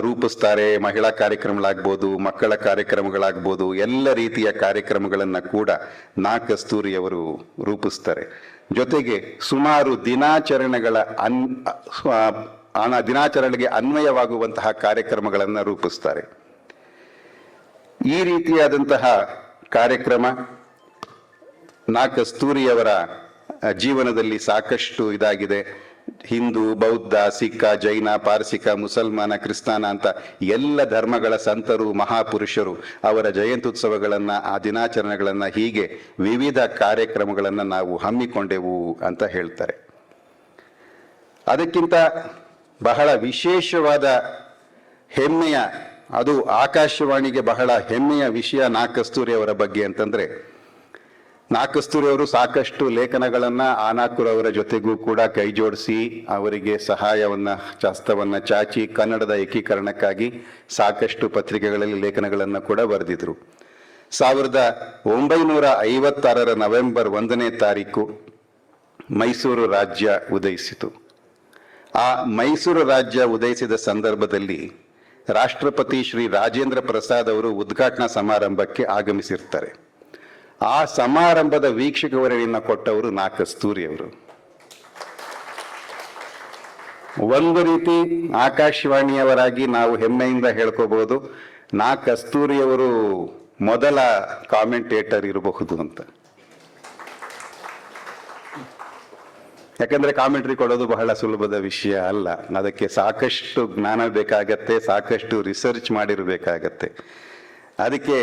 ರೂಪಿಸ್ತಾರೆ ಮಹಿಳಾ ಕಾರ್ಯಕ್ರಮಗಳಾಗ್ಬೋದು ಮಕ್ಕಳ ಕಾರ್ಯಕ್ರಮಗಳಾಗ್ಬೋದು ಎಲ್ಲ ರೀತಿಯ ಕಾರ್ಯಕ್ರಮಗಳನ್ನು ಕೂಡ ನಾ ಕಸ್ತೂರಿಯವರು ರೂಪಿಸ್ತಾರೆ. ಜೊತೆಗೆ ಸುಮಾರು ದಿನಾಚರಣೆಗಳ ಅನ್ ಆ, ದಿನಾಚರಣೆಗೆ ಅನ್ವಯವಾಗುವಂತಹ ಕಾರ್ಯಕ್ರಮಗಳನ್ನು ರೂಪಿಸ್ತಾರೆ. ಈ ರೀತಿಯಾದಂತಹ ಕಾರ್ಯಕ್ರಮ ನಾ ಕಸ್ತೂರಿಯವರ ಜೀವನದಲ್ಲಿ ಸಾಕಷ್ಟು ಇದಾಗಿದೆ. ಹಿಂದೂ, ಬೌದ್ಧ, ಸಿಖ, ಜೈನ, ಪಾರ್ಸಿಕ, ಮುಸಲ್ಮಾನ, ಕ್ರಿಸ್ತಾನ ಅಂತ ಎಲ್ಲ ಧರ್ಮಗಳ ಸಂತರು, ಮಹಾಪುರುಷರು ಅವರ ಜಯಂತ್ಯುತ್ಸವಗಳನ್ನ, ಆ ದಿನಾಚರಣೆಗಳನ್ನ ಹೀಗೆ ವಿವಿಧ ಕಾರ್ಯಕ್ರಮಗಳನ್ನ ನಾವು ಹಮ್ಮಿಕೊಂಡೆವು ಅಂತ ಹೇಳ್ತಾರೆ. ಅದಕ್ಕಿಂತ ಬಹಳ ವಿಶೇಷವಾದ ಹೆಮ್ಮೆಯ, ಅದು ಆಕಾಶವಾಣಿಗೆ ಬಹಳ ಹೆಮ್ಮೆಯ ವಿಷಯ ನಾ ಕಸ್ತೂರಿ ಅವರ ಬಗ್ಗೆ ಅಂತಂದ್ರೆ ನಾ ಕಸ್ತೂರಿ ಅವರು ಸಾಕಷ್ಟು ಲೇಖನಗಳನ್ನ ಆನಾಕೂರ್ ಅವರ ಜೊತೆಗೂ ಕೂಡ ಕೈ ಜೋಡಿಸಿ ಅವರಿಗೆ ಸಹಾಯವನ್ನ, ಶಾಸ್ತ್ರವನ್ನ ಚಾಚಿ ಕನ್ನಡದ ಏಕೀಕರಣಕ್ಕಾಗಿ ಸಾಕಷ್ಟು ಪತ್ರಿಕೆಗಳಲ್ಲಿ ಲೇಖನಗಳನ್ನು ಕೂಡ ಬರೆದಿದ್ರು. ಸಾವಿರದ ಒಂಬೈನೂರ ಐವತ್ತಾರರ ನವೆಂಬರ್ ಒಂದನೇ ತಾರೀಕು ಮೈಸೂರು ರಾಜ್ಯ ಉದಯಿಸಿತು. ಆ ಮೈಸೂರು ರಾಜ್ಯ ಉದಯಿಸಿದ ಸಂದರ್ಭದಲ್ಲಿ ರಾಷ್ಟ್ರಪತಿ ಶ್ರೀ ರಾಜೇಂದ್ರ ಪ್ರಸಾದ್ ಅವರು ಉದ್ಘಾಟನಾ ಸಮಾರಂಭಕ್ಕೆ ಆಗಮಿಸಿರ್ತಾರೆ. ಆ ಸಮಾರಂಭದ ವೀಕ್ಷಕ ವರದಿಯನ್ನ ಕೊಟ್ಟವರು ನಾ ಕಸ್ತೂರಿ ಅವರು ಒಂದು ರೀತಿ ಆಕಾಶವಾಣಿಯವರಾಗಿ ನಾವು ಹೆಮ್ಮೆಯಿಂದ ಹೇಳ್ಕೋಬಹುದು ನಾ ಕಸ್ತೂರಿಯವರು ಮೊದಲ ಕಾಮೆಂಟೇಟರ್ ಇರಬಹುದು ಅಂತ. ಯಾಕಂದ್ರೆ ಕಾಮೆಂಟ್ರಿ ಕೊಡೋದು ಬಹಳ ಸುಲಭದ ವಿಷಯ ಅಲ್ಲ, ಅದಕ್ಕೆ ಸಾಕಷ್ಟು ಜ್ಞಾನ ಬೇಕಾಗತ್ತೆ, ಸಾಕಷ್ಟು ರಿಸರ್ಚ್ ಮಾಡಿರಬೇಕಾಗತ್ತೆ. ಅದಕ್ಕೆ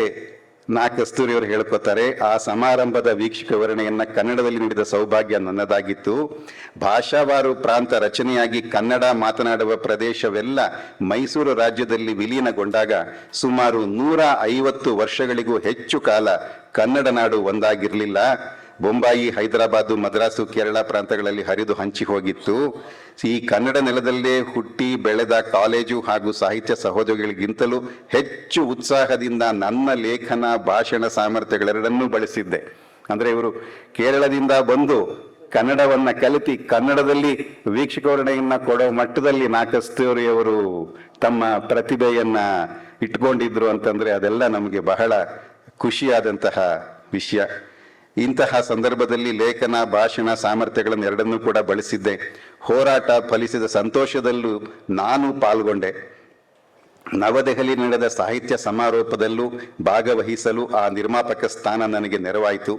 ನಾ ಕಸ್ತೂರಿ ಅವರು ಹೇಳ್ಕೊತಾರೆ, ಆ ಸಮಾರಂಭದ ವೀಕ್ಷಕ ವಿವರಣೆಯನ್ನ ಕನ್ನಡದಲ್ಲಿ ನೀಡಿದ ಸೌಭಾಗ್ಯ ನನ್ನದಾಗಿತ್ತು. ಭಾಷಾವಾರು ಪ್ರಾಂತ ರಚನೆಯಾಗಿ ಕನ್ನಡ ಮಾತನಾಡುವ ಪ್ರದೇಶವೆಲ್ಲ ಮೈಸೂರು ರಾಜ್ಯದಲ್ಲಿ ವಿಲೀನಗೊಂಡಾಗ ಸುಮಾರು ನೂರ ಐವತ್ತು ವರ್ಷಗಳಿಗೂ ಹೆಚ್ಚು ಕಾಲ ಕನ್ನಡ ನಾಡು ಒಂದಾಗಿರಲಿಲ್ಲ. ಬೊಂಬಾಯಿ, ಹೈದರಾಬಾದು, ಮದ್ರಾಸು, ಕೇರಳ ಪ್ರಾಂತಗಳಲ್ಲಿ ಹರಿದು ಹಂಚಿ ಹೋಗಿತ್ತು. ಈ ಕನ್ನಡ ನೆಲದಲ್ಲೇ ಹುಟ್ಟಿ ಬೆಳೆದ ಕಾಲೇಜು ಹಾಗೂ ಸಾಹಿತ್ಯ ಸಹೋದ್ಯೋಗಿಗಳಿಗಿಂತಲೂ ಹೆಚ್ಚು ಉತ್ಸಾಹದಿಂದ ನನ್ನ ಲೇಖನ, ಭಾಷಣ ಸಾಮರ್ಥ್ಯಗಳೆರಡನ್ನೂ ಬಳಸಿದ್ದೆ. ಅಂದರೆ ಇವರು ಕೇರಳದಿಂದ ಬಂದು ಕನ್ನಡವನ್ನ ಕಲಿತಿ ಕನ್ನಡದಲ್ಲಿ ವೀಕ್ಷಕೋರಣೆಯನ್ನು ಕೊಡೋ ಮಟ್ಟದಲ್ಲಿ ನಾಕಸ್ತೂರಿಯವರು ತಮ್ಮ ಪ್ರತಿಭೆಯನ್ನ ಇಟ್ಕೊಂಡಿದ್ರು ಅಂತಂದ್ರೆ ಅದೆಲ್ಲ ನಮಗೆ ಬಹಳ ಖುಷಿಯಾದಂತಹ ವಿಷಯ. ಇಂತಹ ಸಂದರ್ಭದಲ್ಲಿ ಲೇಖನ, ಭಾಷಣ, ಸಾಮರ್ಥ್ಯಗಳನ್ನು ಎರಡನ್ನೂ ಕೂಡ ಬಳಸಿದ್ದೆ. ಹೋರಾಟ ಫಲಿಸಿದ ಸಂತೋಷದಲ್ಲೂ ನಾನು ಪಾಲ್ಗೊಂಡೆ. ನವದೆಹಲಿ ನಡೆದ ಸಾಹಿತ್ಯ ಸಮಾರೋಪದಲ್ಲೂ ಭಾಗವಹಿಸಲು ಆ ನಿರ್ಮಾಪಕ ಸ್ಥಾನ ನನಗೆ ನೆರವಾಯಿತು.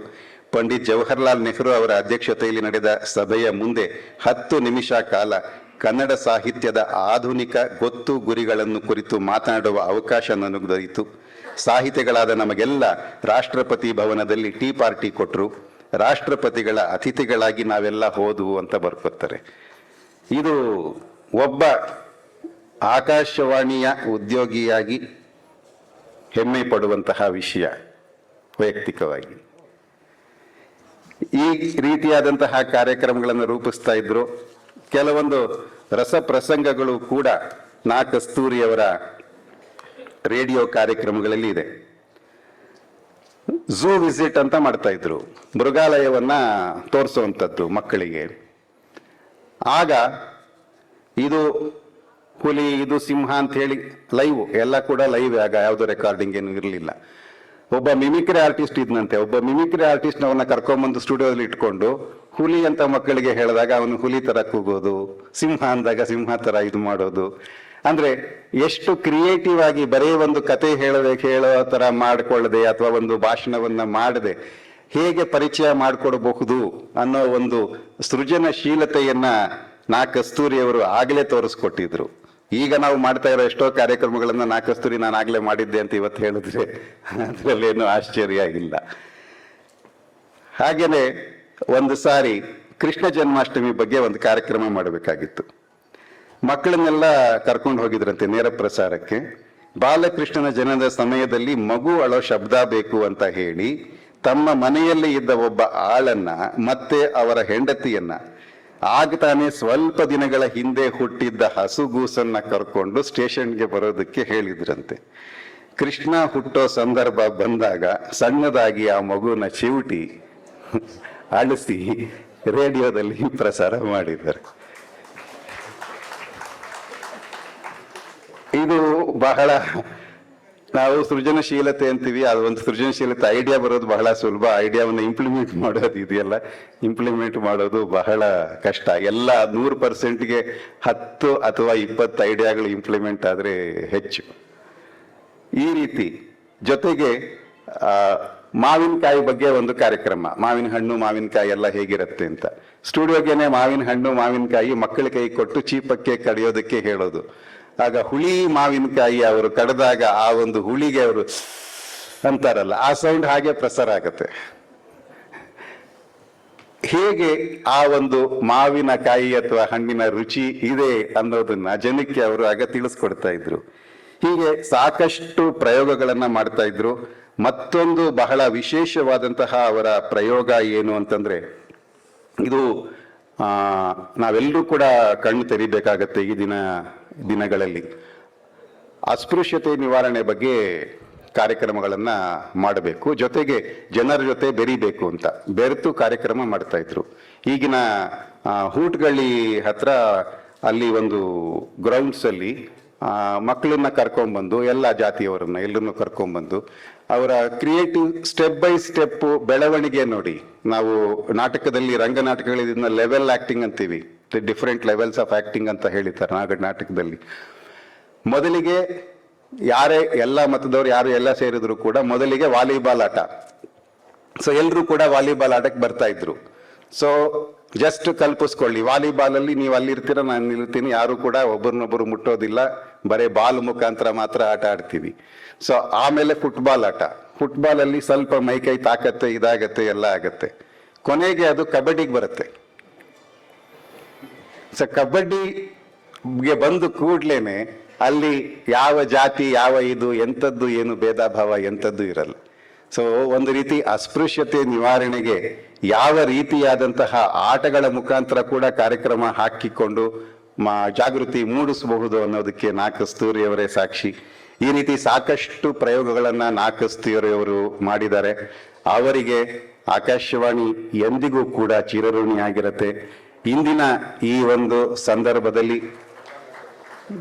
ಪಂಡಿತ್ ಜವಹರ್ಲಾಲ್ ನೆಹರು ಅವರ ಅಧ್ಯಕ್ಷತೆಯಲ್ಲಿ ನಡೆದ ಸಭೆಯ ಮುಂದೆ ಹತ್ತು ನಿಮಿಷ ಕಾಲ ಕನ್ನಡ ಸಾಹಿತ್ಯದ ಆಧುನಿಕ ಗೊತ್ತು ಗುರಿಗಳನ್ನು ಕುರಿತು ಮಾತನಾಡುವ ಅವಕಾಶ ನನಗೆ ದೊರೆಯಿತು. ಸಾಹಿತಿಗಳಾದ ನಮಗೆಲ್ಲ ರಾಷ್ಟ್ರಪತಿ ಭವನದಲ್ಲಿ ಟೀ ಪಾರ್ಟಿ ಕೊಟ್ಟರು ರಾಷ್ಟ್ರಪತಿಗಳ ಅತಿಥಿಗಳಾಗಿ ನಾವೆಲ್ಲ ಹೋದವು ಅಂತ ಬರ್ಕೊತಾರೆ ಇದು ಒಬ್ಬ ಆಕಾಶವಾಣಿಯ ಉದ್ಯೋಗಿಯಾಗಿ ಹೆಮ್ಮೆ ಪಡುವಂತಹ ವಿಷಯ, ವೈಯಕ್ತಿಕವಾಗಿ. ಈ ರೀತಿಯಾದಂತಹ ಕಾರ್ಯಕ್ರಮಗಳನ್ನು ರೂಪಿಸ್ತಾ ಇದ್ರು. ಕೆಲವೊಂದು ರಸಪ್ರಸಂಗಗಳು ಕೂಡ ನಾ ಕಸ್ತೂರಿಯವರ ರೇಡಿಯೋ ಕಾರ್ಯಕ್ರಮಗಳಲ್ಲಿ ಇದೆ. ಝೂ ವಿಸಿಟ್ ಅಂತ ಮಾಡ್ತಾ ಇದ್ರು. ಮೃಗಾಲಯವನ್ನ ತೋರಿಸುವಂಥದ್ದು ಮಕ್ಕಳಿಗೆ. ಆಗ ಇದು ಹುಲಿ, ಇದು ಸಿಂಹ ಅಂತ ಹೇಳಿ ಲೈವ್, ಎಲ್ಲ ಕೂಡ ಲೈವ್, ಆಗ ಯಾವುದು ರೆಕಾರ್ಡಿಂಗ್ ಏನು ಇರಲಿಲ್ಲ. ಒಬ್ಬ ಮಿಮಿಕ್ರಿ ಆರ್ಟಿಸ್ಟ್ ಇದ್ನಂತೆ. ಒಬ್ಬ ಮಿಮಿಕ್ರಿ ಆರ್ಟಿಸ್ಟ್ ಅವನ್ನ ಕರ್ಕೊಂಬಂದು ಸ್ಟುಡಿಯೋದಲ್ಲಿ ಇಟ್ಕೊಂಡು ಹುಲಿ ಅಂತ ಮಕ್ಕಳಿಗೆ ಹೇಳಿದಾಗ ಅವನು ಹುಲಿ ತರ ಕೂಗೋದು, ಸಿಂಹ ಅಂದಾಗ ಸಿಂಹ ತರ ಇದು ಮಾಡೋದು. ಅಂದ್ರೆ ಎಷ್ಟು ಕ್ರಿಯೇಟಿವ್ ಆಗಿ ಬರೀ ಒಂದು ಕತೆ ಹೇಳದೆ, ಹೇಳೋ ತರ ಮಾಡಿಕೊಳ್ಳದೆ ಅಥವಾ ಒಂದು ಭಾಷಣವನ್ನ ಮಾಡದೆ ಹೇಗೆ ಪರಿಚಯ ಮಾಡಿಕೊಡಬಹುದು ಅನ್ನೋ ಒಂದು ಸೃಜನಶೀಲತೆಯನ್ನ ನಾ ಕಸ್ತೂರಿ ಅವರು ಆಗಲೇ ತೋರಿಸ್ಕೊಟ್ಟಿದ್ರು. ಈಗ ನಾವು ಮಾಡ್ತಾ ಇರೋ ಎಷ್ಟೋ ಕಾರ್ಯಕ್ರಮಗಳನ್ನ ನಾ ಕಸ್ತೂರಿ ನಾನು ಆಗಲೇ ಮಾಡಿದ್ದೆ ಅಂತ ಇವತ್ತು ಹೇಳಿದ್ರೆ ಅದರಲ್ಲೇನು ಆಶ್ಚರ್ಯ ಇಲ್ಲ. ಹಾಗೇನೆ ಒಂದು ಸಾರಿ ಕೃಷ್ಣ ಜನ್ಮಾಷ್ಟಮಿ ಬಗ್ಗೆ ಒಂದು ಕಾರ್ಯಕ್ರಮ ಮಾಡಬೇಕಾಗಿತ್ತು. ಮಕ್ಕಳನ್ನೆಲ್ಲ ಕರ್ಕೊಂಡು ಹೋಗಿದ್ರಂತೆ ನೇರ ಪ್ರಸಾರಕ್ಕೆ. ಬಾಲಕೃಷ್ಣನ ಜನನದ ಸಮಯದಲ್ಲಿ ಮಗು ಅಳೋ ಶಬ್ದ ಬೇಕು ಅಂತ ಹೇಳಿ ತಮ್ಮ ಮನೆಯಲ್ಲಿ ಇದ್ದ ಒಬ್ಬ ಆಳನ್ನ ಮತ್ತೆ ಅವರ ಹೆಂಡತಿಯನ್ನ ಆಗ ತಾನೇ ಸ್ವಲ್ಪ ದಿನಗಳ ಹಿಂದೆ ಹುಟ್ಟಿದ್ದ ಹಸುಗೂಸನ್ನ ಕರ್ಕೊಂಡು ಸ್ಟೇಷನ್ಗೆ ಬರೋದಕ್ಕೆ ಹೇಳಿದ್ರಂತೆ. ಕೃಷ್ಣ ಹುಟ್ಟೋ ಸಂದರ್ಭ ಬಂದಾಗ ಸಣ್ಣದಾಗಿ ಆ ಮಗುನ ಚಿವುಟಿ ಅಳಿಸಿ ರೇಡಿಯೋದಲ್ಲಿ ಪ್ರಸಾರ ಮಾಡಿದ್ದಾರೆ. ಇದು ಬಹಳ ನಾವು ಸೃಜನಶೀಲತೆ ಅಂತೀವಿ, ಅದು ಒಂದು ಸೃಜನಶೀಲತೆ ಐಡಿಯಾ ಬರೋದು ಬಹಳ ಸುಲಭ. ಐಡಿಯಾವನ್ನು ಇಂಪ್ಲಿಮೆಂಟ್ ಮಾಡೋದು ಇದೆಯಲ್ಲ. ಇಂಪ್ಲಿಮೆಂಟ್ ಮಾಡೋದು ಬಹಳ ಕಷ್ಟ. ಎಲ್ಲ ನೂರು ಪರ್ಸೆಂಟ್ಗೆ ಹತ್ತು ಅಥವಾ ಇಪ್ಪತ್ತು ಐಡಿಯಾಗಳು ಇಂಪ್ಲಿಮೆಂಟ್ ಆದರೆ ಹೆಚ್ಚು. ಈ ರೀತಿ ಜೊತೆಗೆ ಮಾವಿನಕಾಯಿ ಬಗ್ಗೆ ಒಂದು ಕಾರ್ಯಕ್ರಮ. ಮಾವಿನ ಹಣ್ಣು, ಮಾವಿನಕಾಯಿ ಎಲ್ಲ ಹೇಗಿರುತ್ತೆ ಅಂತ. ಸ್ಟುಡಿಯೋಗೆನೆ ಮಾವಿನ ಹಣ್ಣು, ಮಾವಿನಕಾಯಿ ಮಕ್ಕಳ ಕೈ ಕೊಟ್ಟು ಚೀಪಕ್ಕೆ ಕಡಿಯೋದಕ್ಕೆ ಹೇಳೋದು. ಆಗ ಹುಳಿ ಮಾವಿನಕಾಯಿ ಅವರು ಕಡ್ದಾಗ ಆ ಒಂದು ಹುಳಿಗೆ ಅವರು ಅಂತಾರಲ್ಲ, ಆ ಸೌಂಡ್ ಹಾಗೆ ಪ್ರಸಾರ ಆಗತ್ತೆ. ಹೇಗೆ ಆ ಒಂದು ಮಾವಿನಕಾಯಿ ಅಥವಾ ಹಣ್ಣಿನ ರುಚಿ ಇದೆ ಅನ್ನೋದನ್ನ ಜನಕ್ಕೆ ಅವರು ಆಗ ತಿಳಿಸ್ಕೊಡ್ತಾ ಇದ್ರು. ಹೀಗೆ ಸಾಕಷ್ಟು ಪ್ರಯೋಗಗಳನ್ನ ಮಾಡ್ತಾ ಇದ್ರು. ಮತ್ತೊಂದು ಬಹಳ ವಿಶೇಷವಾದಂತಹ ಅವರ ಪ್ರಯೋಗ ಏನು ಅಂತಂದ್ರೆ, ಇದು ನಾವೆಲ್ಲರೂ ಕೂಡ ಕಣ್ಣು ತೆರಿಬೇಕಾಗತ್ತೆ ಈ ದಿನ ದಿನಗಳಲ್ಲಿ. ಅಸ್ಪೃಶ್ಯತೆ ನಿವಾರಣೆ ಬಗ್ಗೆ ಕಾರ್ಯಕ್ರಮಗಳನ್ನು ಮಾಡಬೇಕು. ಜೊತೆಗೆ ಜನರ ಜೊತೆ ಬೆರೀಬೇಕು ಅಂತ. ಬೆರೆತು ಕಾರ್ಯಕ್ರಮ ಮಾಡ್ತಾಯಿದ್ರು ಈಗಿನ ಹೂಟ್ಗಳ್ಳಿ ಹತ್ರ ಅಲ್ಲಿ ಒಂದು ಗ್ರೌಂಡ್ಸಲ್ಲಿ ಮಕ್ಕಳನ್ನ ಕರ್ಕೊಂಡ್ಬಂದು ಎಲ್ಲ ಜಾತಿಯವರನ್ನ ಎಲ್ಲರನ್ನು ಕರ್ಕೊಂಡ್ಬಂದು ಅವರ ಕ್ರಿಯೇಟಿವ್ ಸ್ಟೆಪ್ ಬೈ ಸ್ಟೆಪ್ ಬೆಳವಣಿಗೆ ನೋಡಿ. ನಾವು ನಾಟಕದಲ್ಲಿ, ರಂಗನಾಟಕಗಳಿಂದ ಲೆವೆಲ್ ಆಕ್ಟಿಂಗ್ ಅಂತೀವಿ. ಡಿಫ್ರೆಂಟ್ ಲೆವೆಲ್ಸ್ ಆಫ್ ಆಕ್ಟಿಂಗ್ ಅಂತ ಹೇಳಿದ್ದಾರೆ ನಾಗ ನಾಟಕದಲ್ಲಿ. ಮೊದಲಿಗೆ ಯಾರೇ ಎಲ್ಲ ಮತದವರು ಯಾರು ಎಲ್ಲ ಸೇರಿದ್ರು ಕೂಡ ಮೊದಲಿಗೆ ವಾಲಿಬಾಲ್ ಆಟ. ಸೊ ಎಲ್ಲರೂ ಕೂಡ ವಾಲಿಬಾಲ್ ಆಟಕ್ಕೆ ಬರ್ತಾ ಇದ್ರು. ಸೊ ಜಸ್ಟ್ ಕಲ್ಪಿಸ್ಕೊಳ್ಳಿ ವಾಲಿಬಾಲ್ ಅಲ್ಲಿ ನೀವು ಅಲ್ಲಿರ್ತೀರ, ನಾನು ನಿಲ್ತೀನಿ ಯಾರು ಕೂಡ ಒಬ್ಬರನ್ನೊಬ್ಬರು ಮುಟ್ಟೋದಿಲ್ಲ, ಬರೇ ಬಾಲ್ ಮುಖಾಂತರ ಮಾತ್ರ ಆಟ ಆಡ್ತೀವಿ. ಸೊ ಆಮೇಲೆ ಫುಟ್ಬಾಲ್ ಆಟ. ಫುಟ್ಬಾಲ್ ಅಲ್ಲಿ ಸ್ವಲ್ಪ ಮೈಕೈ ತಾಕತ್ತೆ ಇದಾಗತ್ತೆ, ಎಲ್ಲ ಆಗತ್ತೆ. ಕೊನೆಗೆ ಅದು ಕಬಡ್ಡಿಗೆ ಬರುತ್ತೆ. ಸೊ ಕಬಡ್ಡಿಗೆ ಬಂದು ಕೂಡ್ಲೇನೆ ಅಲ್ಲಿ ಯಾವ ಜಾತಿ, ಯಾವ ಇದು, ಎಂಥದ್ದು ಏನು ಭೇದ ಭಾವ ಎಂಥದ್ದು ಇರಲ್ಲ. ಸೊ ಒಂದು ರೀತಿ ಅಸ್ಪೃಶ್ಯತೆ ನಿವಾರಣೆಗೆ ಯಾವ ರೀತಿಯಾದಂತಹ ಆಟಗಳ ಮುಖಾಂತರ ಕೂಡ ಕಾರ್ಯಕ್ರಮ ಹಾಕಿಕೊಂಡು ಮಾ, ಜಾಗೃತಿ ಮೂಡಿಸಬಹುದು ಅನ್ನೋದಕ್ಕೆ ನಾ ಕಸ್ತೂರಿಯವರೇ ಸಾಕ್ಷಿ. ಈ ರೀತಿ ಸಾಕಷ್ಟು ಪ್ರಯೋಗಗಳನ್ನು ನಾ ಕಸ್ತೂರಿಯವರು ಮಾಡಿದ್ದಾರೆ. ಅವರಿಗೆ ಆಕಾಶವಾಣಿ ಎಂದಿಗೂ ಕೂಡ ಚಿರಋಣಿಯಾಗಿರತ್ತೆ. ಇಂದಿನ ಈ ಒಂದು ಸಂದರ್ಭದಲ್ಲಿ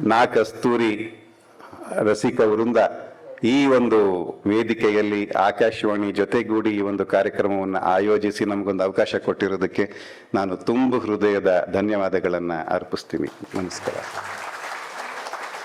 ನಾ ಕಸ್ತೂರಿ ರಸಿಕ ವೃಂದ ಈ ಒಂದು ವೇದಿಕೆಯಲ್ಲಿ ಆಕಾಶವಾಣಿ ಜೊತೆಗೂಡಿ ಈ ಒಂದು ಕಾರ್ಯಕ್ರಮವನ್ನು ಆಯೋಜಿಸಿ ನಮಗೊಂದು ಅವಕಾಶ ಕೊಟ್ಟಿರೋದಕ್ಕೆ ನಾನು ತುಂಬ ಹೃದಯದ ಧನ್ಯವಾದಗಳನ್ನು ಅರ್ಪಿಸ್ತೀನಿ. ನಮಸ್ಕಾರ.